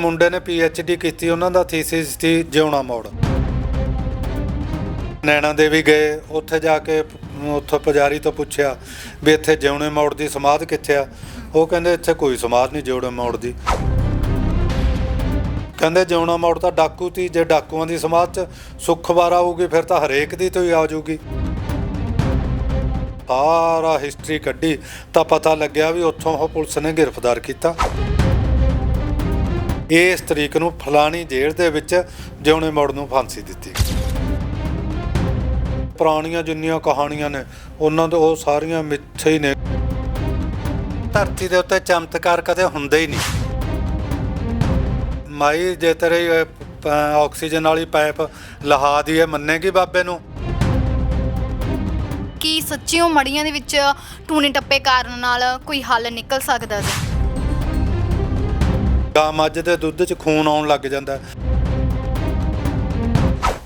ਮੁੰਡੇ ਨੇ ਡੀ ਕੀਤੀ, ਉਹਨਾਂ ਦਾ ਥੀਸਿਸ ਸੀ ਜਿਉਣਾ ਮੋੜ। ਨੈਣਾ ਦੇਵੀ ਗਏ, ਉੱਥੇ ਜਾ ਕੇ ਉੱਥੋਂ ਪੁਜਾਰੀ ਤੋਂ ਪੁੱਛਿਆ ਵੀ ਇੱਥੇ ਜਿਉਣੇ ਮੋੜ ਦੀ ਸਮਾਧ ਕਿੱਥੇ ਆ? ਉਹ ਕਹਿੰਦੇ ਇੱਥੇ ਕੋਈ ਸਮਾਧ ਨਹੀਂ ਜਿਉਣੇ ਮੋੜ ਦੀ। ਕਹਿੰਦੇ ਜਿਉਣਾ ਮੋੜ ਤਾਂ ਡਾਕੂ ਤੀ, ਜੇ ਡਾਕੂਆਂ ਦੀ ਸਮਾਧ 'ਚ ਸੁੱਖ ਵਾਰ ਆਊਗੀ, ਫਿਰ ਤਾਂ ਹਰੇਕ ਦੀ ਤੋਂ ਹੀ ਆ ਜਾਊਗੀ। ਸਾਰਾ ਹਿਸਟਰੀ ਕੱਢੀ, ਤਾਂ ਪਤਾ ਲੱਗਿਆ ਵੀ ਉੱਥੋਂ ਉਹ ਪੁਲਿਸ ਨੇ ਗ੍ਰਿਫਤਾਰ ਕੀਤਾ। ਇਸ ਤਰੀਕ ਨੂੰ ਫਲਾਣੀ ਜੇਲ੍ਹ ਦੇ ਵਿੱਚ ਜਿਉਣੇ ਮੋੜ ਨੂੰ ਫਾਂਸੀ ਦਿੱਤੀ ਪੁਰਾਣੀਆਂ ਜਿੰਨੀਆਂ ਕਹਾਣੀਆਂ ਨੇ, ਉਹਨਾਂ ਤੋਂ ਉਹ ਸਾਰੀਆਂ ਮਿੱਥੇ ਹੀ ਨੇ। ਧਰਤੀ ਦੇ ਉੱਤੇ ਚਮਤਕਾਰ ਕਦੇ ਹੁੰਦੇ ਹੀ ਨਹੀਂ। ਮਾਈ, ਜੇ ਤੇਰੇ ਆਕਸੀਜਨ ਵਾਲੀ ਪਾਈਪ ਲਹਾ ਦੀ ਹੈ ਮੰਨੇਗੀ ਬਾਬੇ ਨੂੰ? ਕੀ ਸੱਚੀਓ ਮੜੀਆਂ ਦੇ ਵਿੱਚ ਟੂਣੇ ਟੱਪੇ ਕਾਰਨ ਨਾਲ ਕੋਈ ਹੱਲ ਨਿਕਲ ਸਕਦਾ ਸੀ? ਗਾਂ ਮੱਝ ਦੇ ਦੁੱਧ 'ਚ ਖੂਨ ਆਉਣ ਲੱਗ ਜਾਂਦਾ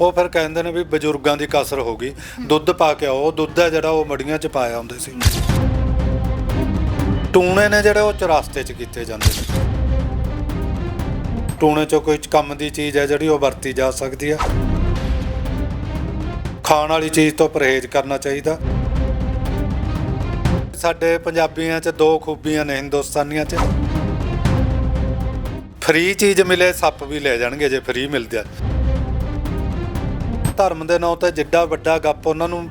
ਉਹ ਫਿਰ ਕਹਿੰਦੇ ਨੇ ਵੀ ਬਜ਼ੁਰਗਾਂ ਦੀ ਕਸਰ ਹੋ ਗਈ। ਦੁੱਧ ਪਾ ਕੇ ਆਓ। ਦੁੱਧ ਹੈ ਜਿਹੜਾ ਉਹ ਮੜੀਆਂ 'ਚ ਪਾਇਆ ਹੁੰਦੇ ਸੀ। ਟੂਣੇ ਨੇ ਜਿਹੜੇ ਉਹ ਚਰਸਤੇ 'ਚ ਕੀਤੇ ਜਾਂਦੇ ਨੇ। ਟੂਣੇ 'ਚੋਂ ਕੋਈ ਕੰਮ ਦੀ ਚੀਜ਼ ਹੈ ਜਿਹੜੀ ਉਹ ਵਰਤੀ ਜਾ ਸਕਦੀ ਹੈ। ਖਾਣ ਵਾਲੀ ਚੀਜ਼ ਤੋਂ ਪਰਹੇਜ਼ ਕਰਨਾ ਚਾਹੀਦਾ। ਸਾਡੇ ਪੰਜਾਬੀਆਂ 'ਚ ਦੋ ਖੂਬੀਆਂ ਨੇ ਹਿੰਦੁਸਤਾਨੀਆਂ 'ਚ। ਫ੍ਰੀ ਚੀਜ਼ ਮਿਲੇ, ਸੱਪ ਵੀ ਲੈ ਜਾਣਗੇ ਜੇ ਫ੍ਰੀ ਮਿਲ ਜਾ ਧਰਮ ਦੇ ਨਾਂ ਤੇ ਜਿੱਡਾ ਵੱਡਾ ਗੱਪ ਉਹਨਾਂ ਨੂੰ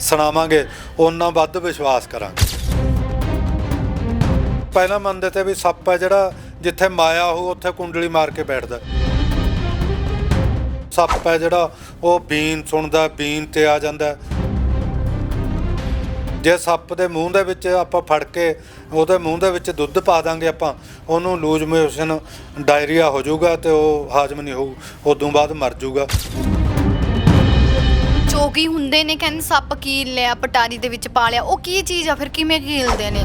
ਸੁਣਾਵਾਂਗੇ, ਉਹਨਾਂ ਵੱਧ ਵਿਸ਼ਵਾਸ ਕਰਾਂਗੇ। ਪਹਿਲਾਂ ਮੰਨਦੇ ਤੇ ਵੀ ਸੱਪ ਹੈ ਜਿਹੜਾ ਜਿੱਥੇ ਮਾਇਆ ਹੋ ਉੱਥੇ ਕੁੰਡਲੀ ਮਾਰ ਕੇ ਬੈਠਦਾ। ਸੱਪ ਹੈ ਜਿਹੜਾ ਉਹ ਬੀਨ ਸੁਣਦਾ, ਬੀਨ ਤੇ ਆ ਜਾਂਦਾ। ਜੇ ਸੱਪ ਦੇ ਮੂੰਹ ਦੇ ਵਿੱਚ ਆਪਾਂ ਫੜ ਕੇ ਉਹਦੇ ਮੂੰਹ ਦੇ ਵਿੱਚ ਦੁੱਧ ਪਾ ਦਾਂਗੇ ਆਪਾਂ ਉਹਨੂੰ ਲੂਜ ਮੋਸ਼ਨ ਡਾਇਰੀਆ ਹੋ ਜਾਊਗਾ ਤੇ ਉਹ ਹਾਜ਼ਮ ਨਹੀਂ ਹੋਊ ਉਦੋਂ ਬਾਅਦ ਮਰ ਜਾਊਗਾ। ਚੋਗੀ ਹੁੰਦੇ ਨੇ ਕਹਿੰਦੇ ਸੱਪ ਕੀਲ ਲਿਆ ਪਟਾਰੀ ਦੇ ਵਿੱਚ ਪਾ ਲਿਆ ਉਹ ਕੀ ਚੀਜ਼ ਆ ਫਿਰ ਕਿਵੇਂ ਕੀਲਦੇ ਨੇ?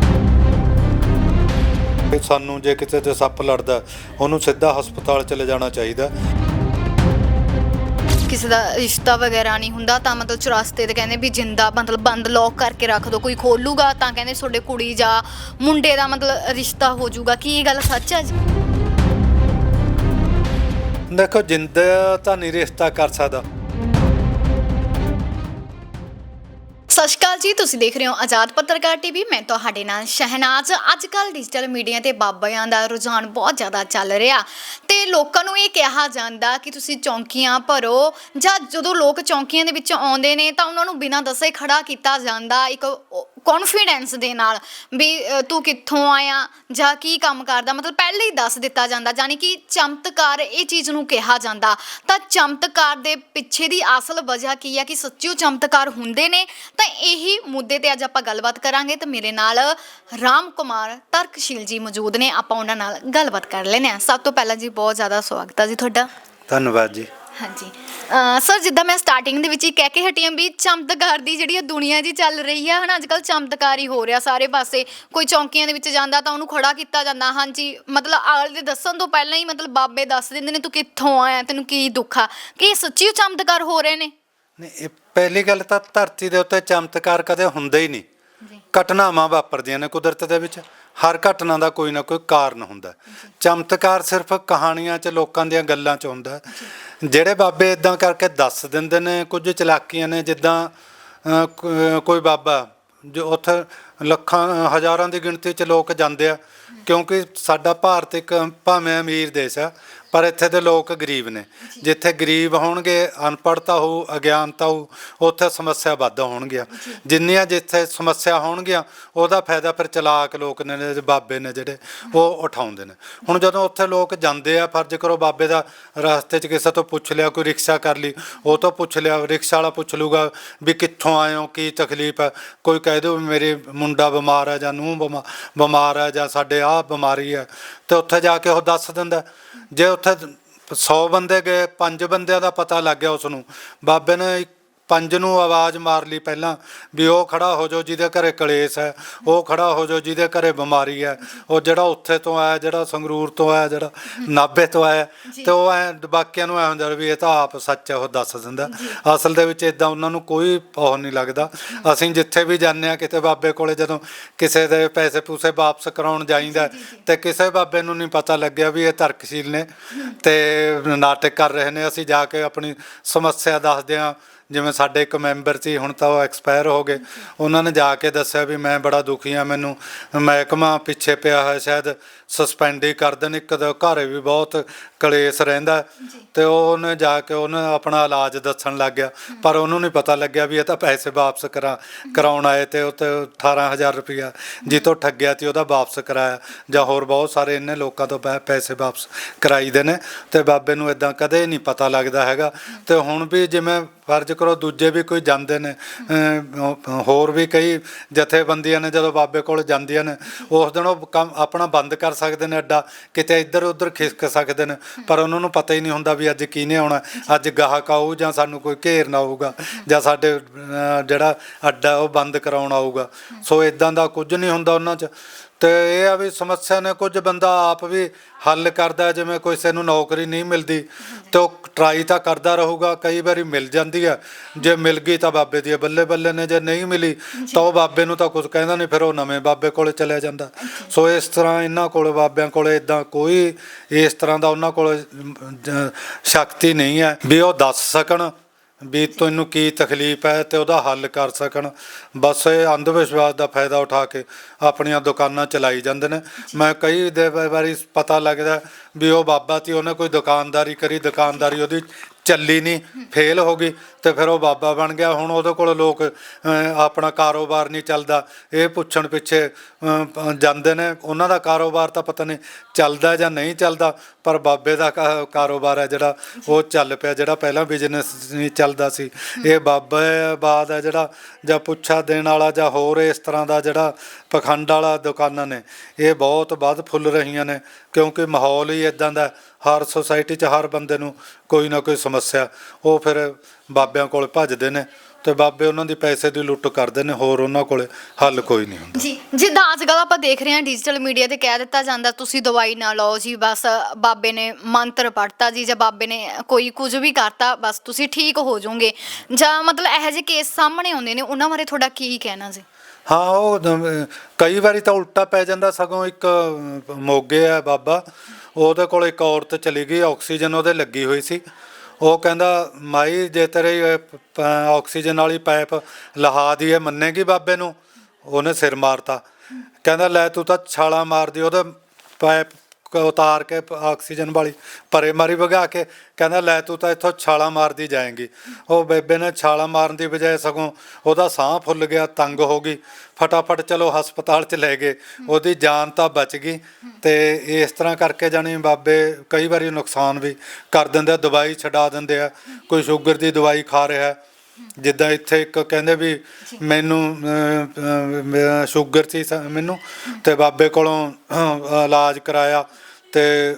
ਸਾਨੂੰ ਜੇ ਕਿਤੇ ਤੇ ਸੱਪ ਲੜਦਾ ਉਹਨੂੰ ਸਿੱਧਾ ਹਸਪਤਾਲ ਚਲੇ ਜਾਣਾ ਚਾਹੀਦਾ। ਕਿਸੇ ਦਾ ਰਿਸ਼ਤਾ ਵਗੈਰਾ ਨਹੀਂ ਹੁੰਦਾ, ਤਾਂ ਮਤਲਬ ਚੁਰਸਤੇ ਤੇ ਕਹਿੰਦੇ ਵੀ ਜਿੰਦਾ ਮਤਲਬ ਬੰਦ ਲੋਕ ਕਰਕੇ ਰੱਖ ਦੋ, ਕੋਈ ਖੋਲੂਗਾ ਤਾਂ ਕਹਿੰਦੇ ਤੁਹਾਡੇ ਕੁੜੀ ਜਾਂ ਮੁੰਡੇ ਦਾ ਮਤਲਬ ਰਿਸ਼ਤਾ ਹੋ ਜਾਊਗਾ। ਕੀ ਇਹ ਗੱਲ ਸੱਚ ਹੈ ਜੀ? ਦੇਖੋ, ਜਿੰਦਾ ਤਾਂ ਨਹੀਂ ਰਿਸ਼ਤਾ ਕਰ ਸਕਦਾ। ਸਤਿ ਸ਼੍ਰੀ ਅਕਾਲ ਜੀ, ਤੁਸੀਂ ਦੇਖ ਰਹੇ ਹੋ ਆਜ਼ਾਦ ਪੱਤਰਕਾਰ ਟੀਵੀ। ਮੈਂ ਤੁਹਾਡੇ ਨਾਲ ਸ਼ਹਿਨਾਜ਼। ਅੱਜ ਕੱਲ ਡਿਜੀਟਲ ਮੀਡੀਆ ਤੇ ਬਾਬਿਆਂ ਦਾ ਰੁਝਾਨ ਬਹੁਤ ਜ਼ਿਆਦਾ ਚੱਲ ਰਿਹਾ। ਤੇ ਲੋਕਾਂ ਨੂੰ ਇਹ ਕਿਹਾ ਜਾਂਦਾ ਕਿ ਤੁਸੀਂ ਚੌਂਕੀਆਂ ਭਰੋ ਜਾਂ ਜਦੋਂ ਲੋਕ ਚੌਂਕੀਆਂ ਦੇ ਵਿੱਚ ਆਉਂਦੇ ਨੇ ਤਾਂ ਉਹਨਾਂ ਨੂੰ ਬਿਨਾਂ ਦੱਸੇ ਖੜਾ ਕੀਤਾ ਜਾਂਦਾ। ਇੱਕ ਕੌਨਫੀਡੈਂਸ ਦੇ ਨਾਲ ਵੀ ਤੂੰ ਕਿੱਥੋਂ ਆਇਆ ਜਾਂ ਕੀ ਕੰਮ ਕਰਦਾ? ਮਤਲਬ ਪਹਿਲੇ ਹੀ ਦੱਸ ਦਿੱਤਾ ਜਾਂਦਾ ਯਾਨੀ ਕਿ ਚਮਤਕਾਰ ਇਹ ਚੀਜ਼ ਨੂੰ ਕਿਹਾ ਜਾਂਦਾ। ਤਾਂ ਚਮਤਕਾਰ ਦੇ ਪਿੱਛੇ ਦੀ ਅਸਲ ਵਜ੍ਹਾ ਕੀ ਹੈ ਕਿ ਸੱਚੀਓ ਚਮਤਕਾਰ ਹੁੰਦੇ ਨੇ ਤਾਂ ਇਹੀ ਮੁੱਦੇ ਤੇ ਅੱਜ ਆਪਾਂ ਗੱਲਬਾਤ ਕਰਾਂਗੇ ਤਾਂ ਮੇਰੇ ਨਾਲ ਰਾਮ ਕੁਮਾਰ ਤਰਕਸ਼ੀਲ ਜੀ ਮੌਜੂਦ ਨੇ। ਆਪਾਂ ਉਹਨਾਂ ਨਾਲ ਗੱਲਬਾਤ ਕਰ ਲੈਨੇ ਆ ਸਭ ਤੋਂ ਪਹਿਲਾਂ ਜੀ ਬਹੁਤ ਜ਼ਿਆਦਾ ਸਵਾਗਤ ਹੈ ਜੀ ਤੁਹਾਡਾ। ਧੰਨਵਾਦ ਜੀ। ਹਾਂਜੀ। ਸਰ ਜਿੱਦਾਂ ਮੈਂ ਸਟਾਰਟਿੰਗ ਦੇ ਵਿੱਚ ਹੀ ਕਹਿ ਕੇ ਹਟੀ ਆਂ ਵੀ ਚਮਤਕਾਰ ਦੀ ਜਿਹੜੀ ਇਹ ਦੁਨੀਆ ਜੀ ਚੱਲ ਰਹੀ ਆ ਹਨਾ ਅੱਜਕੱਲ ਚਮਤਕਾਰ ਹੀ ਹੋ ਰਿਹਾ ਸਾਰੇ ਪਾਸੇ। ਕੋਈ ਚੌਂਕੀਆਂ ਦੇ ਵਿੱਚ ਜਾਂਦਾ ਤਾਂ ਉਹਨੂੰ ਖੜਾ ਕੀਤਾ ਜਾਂਦਾ। ਹਾਂਜੀ ਮਤਲਬ ਆਲੇ ਦੇ ਦੱਸਣ ਤੋਂ ਪਹਿਲਾਂ ਹੀ ਮਤਲਬ ਬਾਬੇ ਦੱਸ ਦਿੰਦੇ ਨੇ ਤੂੰ ਕਿੱਥੋਂ ਆਇਆ? ਤੈਨੂੰ ਕੀ ਦੁੱਖ ਆ? ਕੀ ਸੱਚੀ ਚਮਤਕਾਰ ਹੋ ਰਹੇ ਨੇ? ਨਹੀਂ ਇਹ ਪਹਿਲੀ ਗੱਲ ਤਾਂ ਧਰਤੀ ਦੇ ਉੱਤੇ ਚਮਤਕਾਰ ਕਦੇ ਹੁੰਦਾ ਹੀ ਨਹੀਂ। ਜੀ। ਘਟਨਾਵਾਂ ਵਾਪਰਦੀਆਂ ਨੇ ਕੁਦਰਤ ਦੇ ਵਿੱਚ। ਹਰ ਘਟਨਾ ਦਾ ਕੋਈ ਨਾ ਕੋਈ ਕਾਰਨ ਹੁੰਦਾ। ਚਮਤਕਾਰ ਸਿਰਫ ਕਹਾਣੀਆਂ 'ਚ ਲੋਕਾਂ ਦੀਆਂ ਗੱਲਾਂ 'ਚ ਹੁੰਦਾ। ਜਿਹੜੇ ਬਾਬੇ ਇਦਾਂ ਕਰਕੇ ਦੱਸ ਦਿੰਦੇ ਨੇ ਕੁਝ ਚਲਾਕੀਆਂ ਨੇ ਜਿੱਦਾਂ ਕੋਈ ਬਾਬਾ ਜੋ ਉੱਥੇ ਲੱਖਾਂ ਹਜ਼ਾਰਾਂ ਦੀ ਗਿਣਤੀ 'ਚ ਲੋਕ ਜਾਂਦੇ ਆ। ਕਿਉਂਕਿ ਸਾਡਾ ਭਾਰਤ ਇੱਕ ਭਾਵੇਂ ਅਮੀਰ ਦੇਸ਼ ਆ ਪਰ ਇੱਥੇ ਦੇ ਲੋਕ ਗਰੀਬ ਨੇ। ਜਿੱਥੇ ਗਰੀਬ ਹੋਣਗੇ ਅਨਪੜ੍ਹਤਾ ਹੋਊ ਅਗਿਆਨਤਾ ਹੋਊ ਉੱਥੇ ਸਮੱਸਿਆ ਵੱਧ ਹੋਣਗੀਆਂ। ਜਿੰਨੀਆਂ ਜਿੱਥੇ ਸਮੱਸਿਆ ਹੋਣਗੀਆਂ ਉਹਦਾ ਫਾਇਦਾ ਫਿਰ ਚਲਾਕ ਲੋਕ ਨੇ ਜਿਹੜੇ ਬਾਬੇ ਨੇ ਜਿਹੜੇ ਉਹ ਉਠਾਉਂਦੇ ਨੇ। ਹੁਣ ਜਦੋਂ ਉੱਥੇ ਲੋਕ ਜਾਂਦੇ ਆ ਫਰਜ਼ ਕਰੋ ਬਾਬੇ ਦਾ ਰਸਤੇ 'ਚ ਕਿਸੇ ਤੋਂ ਪੁੱਛ ਲਿਆ ਕੋਈ ਰਿਕਸ਼ਾ ਕਰ ਲਈ ਉਹ ਤੋਂ ਪੁੱਛ ਲਿਆ ਰਿਕਸ਼ਾ ਵਾਲਾ ਪੁੱਛ ਲੂਗਾ ਵੀ ਕਿੱਥੋਂ ਆਏ ਹੋ ਕੀ ਤਕਲੀਫ ਹੈ? ਕੋਈ ਕਹਿ ਦਿਓ ਮੇਰੇ ਮੁੰਡਾ ਬਿਮਾਰ ਹੈ ਜਾਂ ਨੂੰਹ ਬਿਮਾ- ਬਿਮਾਰ ਹੈ ਜਾਂ ਸਾਡੇ ਆਹ ਬਿਮਾਰੀ ਹੈ। ਤੇ ਉੱਥੇ ਜਾ ਕੇ ਉਹ ਦੱਸ ਦਿੰਦਾ ਜੇ ਉੱਥੇ 100 ਬੰਦੇ ਗਏ ਪੰਜ ਬੰਦਿਆਂ ਦਾ ਪਤਾ ਲੱਗ ਗਿਆ ਉਸ ਨੂੰ ਬਾਬੇ ਨੇ ਪੰਜ ਨੂੰ ਆਵਾਜ਼ ਮਾਰ ਲਈ ਪਹਿਲਾਂ ਵੀ ਉਹ ਖੜਾ ਹੋ ਜਾਓ ਜਿਹਦੇ ਘਰੇ ਕਲੇਸ਼ ਹੈ ਉਹ ਖੜਾ ਹੋ ਜਾਓ ਜਿਹਦੇ ਘਰੇ ਬਿਮਾਰੀ ਹੈ ਉਹ ਜਿਹੜਾ ਉੱਥੇ ਤੋਂ ਆਇਆ ਜਿਹੜਾ ਸੰਗਰੂਰ ਤੋਂ ਆਇਆ ਜਿਹੜਾ ਨਾਭੇ ਤੋਂ ਆਇਆ ਤੇ ਉਹ ਐ ਬਾਕੀਆਂ ਨੂੰ ਐ ਹੁੰਦਾ ਵੀ ਇਹ ਤਾਂ ਆਪ ਸੱਚ ਹੈ ਉਹ ਦੱਸ ਦਿੰਦਾ। ਅਸਲ ਦੇ ਵਿੱਚ ਇਦਾਂ ਉਹਨਾਂ ਨੂੰ ਕੋਈ ਉਹ ਨਹੀਂ ਲੱਗਦਾ। ਅਸੀਂ ਜਿੱਥੇ ਵੀ ਜਾਂਦੇ ਆ ਕਿਤੇ ਬਾਬੇ ਕੋਲੇ ਜਦੋਂ ਕਿਸੇ ਦੇ ਪੈਸੇ ਪੂਸੇ ਵਾਪਸ ਕਰਾਉਣ ਜਾਈਦਾ ਤੇ ਕਿਸੇ ਬਾਬੇ ਨੂੰ ਨਹੀਂ ਪਤਾ ਲੱਗਿਆ ਵੀ ਇਹ ਤਰਕਸ਼ੀਲ ਨੇ ਤੇ ਨਾਟਕ ਕਰ ਰਹੇ ਨੇ। ਅਸੀਂ ਜਾ ਕੇ ਆਪਣੀ ਸਮੱਸਿਆ ਦੱਸਦੇ ਆ ਜਿਵੇਂ ਸਾਡੇ ਇੱਕ ਮੈਂਬਰ ਸੀ, ਹੁਣ ਤਾਂ ਉਹ ਐਕਸਪਾਇਰ ਹੋ ਗਏ। ਉਹਨਾਂ ਨੇ ਜਾ ਕੇ ਦੱਸਿਆ ਵੀ ਮੈਂ ਬੜਾ ਦੁਖੀ ਆ ਮੈਨੂੰ ਮਹਿਕਮਾ ਪਿੱਛੇ ਪਿਆ ਹੋਇਆ ਸ਼ਾਇਦ। ਸਸਪੈਂਡ ਹੀ ਕਰ ਦੇਣ ਇੱਕ ਤਾਂ ਘਰੇ ਵੀ ਬਹੁਤ ਕਲੇਸ਼ ਰਹਿੰਦਾ। ਤੇ ਉਹ ਉਹਨੇ ਜਾ ਕੇ ਉਹਨੇ ਆਪਣਾ ਇਲਾਜ ਦੱਸਣ ਲੱਗ ਗਿਆ। ਪਰ ਉਹਨੂੰ ਨਹੀਂ ਪਤਾ ਲੱਗਿਆ ਵੀ ਇਹ ਤਾਂ ਪੈਸੇ ਵਾਪਸ ਕਰਾ ਕਰਾਉਣ ਆਏ ਤੇ ਉਹ ਤੇ 18000 ਰੁਪਇਆ ਜਿੱਤੋਂ ਠੱਗਿਆ ਤੇ ਉਹਦਾ ਵਾਪਸ ਕਰਾਇਆ। ਜਾਂ ਹੋਰ ਬਹੁਤ ਸਾਰੇ ਇੰਨੇ ਲੋਕਾਂ ਤੋਂ ਪੈਸੇ ਵਾਪਸ ਕਰਾਈਦੇ ਨੇ। ਤੇ ਬਾਬੇ ਨੂੰ ਇਦਾਂ ਕਦੇ ਨਹੀਂ ਪਤਾ ਲੱਗਦਾ ਹੈਗਾ। ਤੇ ਹੁਣ ਵੀ ਜਿਵੇਂ ਫਰਜ਼ ਕਰੋ ਦੂਜੇ ਵੀ ਕੋਈ ਜਾਂਦੇ ਨੇ ਹੋਰ ਵੀ ਕਈ ਜਥੇਬੰਦੀਆਂ ਨੇ ਜਦੋਂ ਬਾਬੇ ਕੋਲ ਜਾਂਦੀਆਂ ਨੇ ਉਸ ਦਿਨ ਉਹ ਕੰਮ ਆਪਣਾ ਬੰਦ ਕਰ ਸਕਦੇ ਨੇ ਅੱਡਾ, ਕਿਤੇ ਇੱਧਰ ਉੱਧਰ ਖਿਸਕ ਸਕਦੇ ਨੇ, ਪਰ ਉਹਨਾਂ ਨੂੰ ਪਤਾ ਹੀ ਨਹੀਂ ਹੁੰਦਾ ਵੀ ਅੱਜ ਕਿਹਨੇ ਆਉਣਾ, ਅੱਜ ਗਾਹਕ ਆਊ ਜਾਂ ਸਾਨੂੰ ਕੋਈ ਘੇਰਨਾ ਆਊਗਾ, ਜਾਂ ਸਾਡੇ ਜਿਹੜਾ ਅੱਡਾ ਉਹ ਬੰਦ ਕਰਾਉਣ ਆਊਗਾ। ਸੋ ਇਦਾਂ ਦਾ ਕੁਝ ਨਹੀਂ ਹੁੰਦਾ ਉਹਨਾਂ 'ਚ। ਤੇ ਇਹ ਆ ਵੀ ਸਮੱਸਿਆ ਨੇ ਕੁਝ ਬੰਦਾ ਆਪ ਵੀ ਹੱਲ ਕਰਦਾ, ਜਿਵੇਂ ਕਿਸੇ ਨੂੰ ਨੌਕਰੀ ਨਹੀਂ ਮਿਲਦੀ ਤੇ ਉਹ ਟਰਾਈ ਤਾਂ ਕਰਦਾ ਰਹੂਗਾ, ਕਈ ਵਾਰੀ ਮਿਲ ਜਾਂਦੀ ਹੈ। ਜੇ ਮਿਲ ਗਈ ਤਾਂ ਬਾਬੇ ਦੀ ਬੱਲੇ ਬੱਲੇ ਨੇ, ਜੇ ਨਹੀਂ ਮਿਲੀ ਤਾਂ ਉਹ ਬਾਬੇ ਨੂੰ ਤਾਂ ਕੁਝ ਕਹਿੰਦਾ ਨਹੀਂ, ਫਿਰ ਉਹ ਨਵੇਂ ਬਾਬੇ ਕੋਲੇ ਚਲਿਆ ਜਾਂਦਾ। ਸੋ ਇਸ ਤਰ੍ਹਾਂ ਇਹਨਾਂ ਕੋਲ, ਬਾਬਿਆਂ ਕੋਲੇ ਇਦਾਂ ਕੋਈ ਇਸ ਤਰ੍ਹਾਂ ਦਾ ਉਹਨਾਂ ਕੋਲ ਸ਼ਕਤੀ ਨਹੀਂ ਹੈ ਵੀ ਉਹ ਦੱਸ ਸਕਣ। ਵੀ ਤੈਨੂੰ ਕੀ ਤਕਲੀਫ ਹੈ ਤੇ ਉਹਦਾ ਹੱਲ ਕਰ ਸਕਣ। ਬਸ ਇਹ ਅੰਧ ਵਿਸ਼ਵਾਸ ਦਾ ਫਾਇਦਾ ਉਠਾ ਕੇ ਆਪਣੀਆਂ ਦੁਕਾਨਾਂ ਚਲਾਈ ਜਾਂਦੇ ਨੇ। ਮੈਂ ਕਈ ਦੇ ਵਾਰੀ ਪਤਾ ਲੱਗਦਾ ਵੀ ਉਹ ਬਾਬਾ ਸੀ ਉਹਨੇ ਕੋਈ ਦੁਕਾਨਦਾਰੀ ਕਰੀ ਦੁਕਾਨਦਾਰੀ ਉਹਦੀ ਚੱਲੀ ਨਹੀਂ, ਫੇਲ ਹੋ ਗਈ ਤੇ ਫਿਰ ਉਹ ਬਾਬਾ ਬਣ ਗਿਆ। ਹੁਣ ਉਹਦੇ ਕੋਲ ਲੋਕ ਆਪਣਾ ਕਾਰੋਬਾਰ ਨਹੀਂ ਚੱਲਦਾ। ਇਹ ਪੁੱਛਣ ਪਿੱਛੇ ਜਾਂਦੇ ਨੇ, ਉਹਨਾਂ ਦਾ ਕਾਰੋਬਾਰ ਤਾਂ ਪਤਾ ਨਹੀਂ ਚੱਲਦਾ ਜਾਂ ਨਹੀਂ ਚੱਲਦਾ, ਪਰ ਬਾਬੇ ਦਾ ਕਾ- ਕਾਰੋਬਾਰ ਹੈ ਜਿਹੜਾ, ਉਹ ਚੱਲ ਪਿਆ, ਜਿਹੜਾ ਪਹਿਲਾਂ ਬਿਜ਼ਨਸ ਨਹੀਂ ਚੱਲਦਾ ਸੀ। ਇਹ ਬਾਬੇ ਬਾਦ ਹੈ ਜਿਹੜਾ, ਜਾਂ ਪੁੱਛਾ ਦੇਣ ਵਾਲਾ, ਜਾਂ ਹੋਰ ਇਸ ਤਰ੍ਹਾਂ ਦਾ ਜਿਹੜਾ ਪਖੰਡ ਵਾਲਾ ਦੁਕਾਨਾਂ ਨੇ। ਇਹ ਬਹੁਤ ਵੱਧ ਫੁੱਲ ਰਹੀਆਂ ਨੇ, ਕਿਉਂਕਿ ਮਾਹੌਲ ਹੀ ਇਦਾਂ ਦਾ ਹਰ ਸੁਸਾਇਟੀ 'ਚ ਹਰ ਬੰਦੇ ਨੂੰ ਕੋਈ ਨਾ ਕੋਈ ਸਮੱਸਿਆ ਉਹ ਫਿਰ ਬਾਬਿਆਂ ਕੋਲ ਭੱਜਦੇ ਨੇ ਤੇ ਬਾਬੇ ਉਹਨਾਂ ਦੀ ਪੈਸੇ ਦੀ ਲੁੱਟ ਕਰਦੇ ਨੇ ਹੋਰ ਉਹਨਾਂ ਕੋਲੇ ਹੱਲ ਕੋਈ ਨਹੀਂ ਹੁੰਦਾ। ਜੀ ਜਿੱਦਾਂ ਅੱਜ ਕੱਲ੍ਹ ਆਪਾਂ ਦੇਖ ਰਹੇ ਹਾਂ ਡਿਜੀਟਲ ਮੀਡੀਆ ਤੇ ਕਹਿ ਦਿੱਤਾ ਜਾਂਦਾ ਤੁਸੀਂ ਦਵਾਈ ਨਾ ਲਓ ਜੀ ਬਸ ਬਾਬੇ ਨੇ ਮੰਤਰ ਪੜਤਾ ਜੀ ਜਾਂ ਬਾਬੇ ਨੇ ਕੋਈ ਕੁਝ ਵੀ ਕਰਤਾ ਬਸ ਤੁਸੀਂ ਠੀਕ ਹੋ ਜਾਓਗੇ। ਜਾਂ ਮਤਲਬ ਇਹੋ ਜਿਹੇ ਕੇਸ ਸਾਹਮਣੇ ਆਉਂਦੇ ਨੇ ਉਹਨਾਂ ਬਾਰੇ ਤੁਹਾਡਾ ਕੀ ਕਹਿਣਾ ਜੀ? ਹਾਂ ਉਹ ਕਈ ਵਾਰੀ ਤਾਂ ਉਲਟਾ ਪੈ ਜਾਂਦਾ ਸਗੋਂ ਇੱਕ ਮੋਗੇ ਆ ਬਾਬਾ ਉਹਦੇ ਕੋਲ ਇੱਕ ਔਰਤ ਚਲੀ ਗਈ, ਆਕਸੀਜਨ ਉਹਦੇ ਲੱਗੀ ਹੋਈ ਸੀ। ਉਹ ਕਹਿੰਦਾ, ਮਾਈ, ਜੇ ਤੇਰੇ ਆਕਸੀਜਨ ਵਾਲੀ ਪਾਈਪ ਲਹਾ ਦੀ ਹੈ ਮੰਨੇਗੀ ਬਾਬੇ ਨੂੰ? ਉਹਨੇ ਸਿਰ ਮਾਰਤਾ। ਕਹਿੰਦਾ, ਲੈ ਤੂੰ ਤਾਂ ਛਾਲਾ ਮਾਰਦੀ, ਉਹਦਾ ਪਾਈਪ ਉਤਾਰ ਕੇ ਆਕਸੀਜਨ ਵਾਲੀ ਪਰੇ ਮਾਰੀ ਵਗਾ ਕੇ ਕਹਿੰਦਾ, ਲੈ ਤੂੰ ਤਾਂ ਇੱਥੋਂ ਛਾਲਾ ਮਾਰਦੀ ਜਾਏਂਗੀ। ਉਹ ਬੇਬੇ ਨੇ ਛਾਲਾ ਮਾਰਨ ਦੀ ਬਜਾਏ ਸਗੋਂ ਉਹਦਾ ਸਾਹ ਫੁੱਲ ਗਿਆ, ਤੰਗ ਹੋ ਗਈ। ਫਟਾਫਟ ਚਲੋ ਹਸਪਤਾਲ 'ਚ ਲੈ ਗਏ। ਉਹਦੀ ਜਾਨ ਤਾਂ ਬਚ ਗਈ ਤੇ ਇਸ ਤਰ੍ਹਾਂ ਕਰਕੇ ਜਾਣੀ ਬਾਬੇ ਕਈ ਵਾਰੀ ਨੁਕਸਾਨ ਵੀ ਕਰ ਦਿੰਦੇ ਆ, ਦਵਾਈ ਛਡਾ ਦਿੰਦੇ ਆ। ਕੋਈ ਸ਼ੂਗਰ ਦੀ ਦਵਾਈ ਖਾ ਰਿਹਾ ਜਿੱਦਾਂ ਇੱਥੇ ਇੱਕ ਕਹਿੰਦੇ ਵੀ ਮੈਨੂੰ ਮੇਰਾ ਸ਼ੂਗਰ ਸੀ ਸ- ਮੈਨੂੰ ਤੇ ਬਾਬੇ ਕੋਲੋਂ ਅਹ, ਇਲਾਜ ਕਰਾਇਆ ਤੇ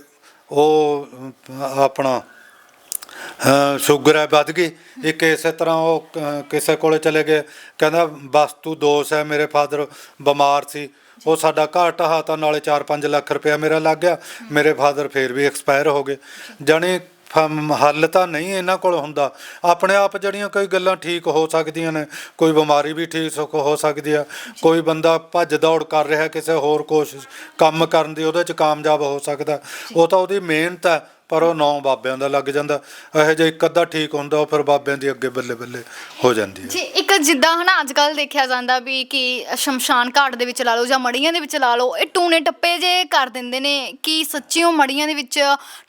ਉਹ ਅਹ, ਆਪਣਾ ਅਹ, ਸ਼ੂਗਰ ਹੈ ਵੱਧ ਗਈ। ਇੱਕ ਇਸੇ ਤਰ੍ਹਾਂ ਉਹ ਅਹ, ਕਿਸੇ ਕੋਲੇ ਚਲੇ ਗਏ। ਕਹਿੰਦਾ ਬਸ ਤੂੰ ਦੋਸ਼ ਹੈ ਮੇਰੇ ਫਾਦਰ ਬਿਮਾਰ ਸੀ। ਉਹ ਸਾਡਾ ਘਰ ਢਹਾ ਤਾਂ ਨਾਲੇ 4-5 ਲੱਖ ਰੁਪਇਆ ਮੇਰਾ ਲੱਗ ਗਿਆ। ਮੇਰੇ ਫਾਦਰ ਫੇਰ ਵੀ ਐਕਸਪਾਇਰ ਹੋ ਗਏ। ਜਾਣੀ ਫਮ- ਹੱਲ ਤਾਂ ਨਹੀਂ ਇਹਨਾਂ ਕੋਲ ਹੁੰਦਾ। ਆਪਣੇ ਆਪ ਜਿਹੜੀਆਂ ਕੋਈ ਗੱਲਾਂ ਠੀਕ ਹੋ ਸਕਦੀਆਂ ਨੇ, ਕੋਈ ਬਿਮਾਰੀ ਵੀ ਠੀਕ ਸੁੱਖ ਹੋ ਸਕਦੀ ਆ, ਕੋਈ ਬੰਦਾ ਭੱਜ ਦੌੜ ਕਰ ਰਿਹਾ ਕਿਸੇ ਹੋਰ ਕੋਸ਼ਿਸ਼, ਕੰਮ ਕਰਨ ਦੀ ਉਹਦੇ ਚ ਕਾਮਯਾਬ ਹੋ ਸਕਦਾ। ਉਹ ਤਾਂ ਉਹਦੀ ਮਿਹਨਤ ਹੈ। ਪਰ ਉਹ ਨੌ ਬਾਬਿਆਂ ਦਾ ਲੱਗ ਜਾਂਦਾ। ਇਹੋ ਜਿਹਾ ਇੱਕ ਅੱਧਾ ਠੀਕ ਹੁੰਦਾ, ਉਹ ਫਿਰ ਬਾਬਿਆਂ ਦੀ ਅੱਗੇ ਬੱਲੇ ਬੱਲੇ ਹੋ ਜਾਂਦੀ ਹੈ। ਜੀ, ਇੱਕ ਜਿੱਦਾਂ ਹਨਾ ਅੱਜ ਕੱਲ ਦੇਖਿਆ ਜਾਂਦਾ ਵੀ ਕਿ ਸ਼ਮਸ਼ਾਨ ਘਾਟ ਦੇ ਵਿੱਚ ਲਾ ਲਓ ਜਾਂ ਮੜੀਆਂ ਦੇ ਵਿੱਚ ਲਾ ਲਓ, ਇਹ ਟੂਨੇ ਟੱਪੇ ਜੇ ਕਰ ਦਿੰਦੇ ਨੇ, ਕੀ ਸੱਚੀਓ ਮੜੀਆਂ ਦੇ ਵਿੱਚ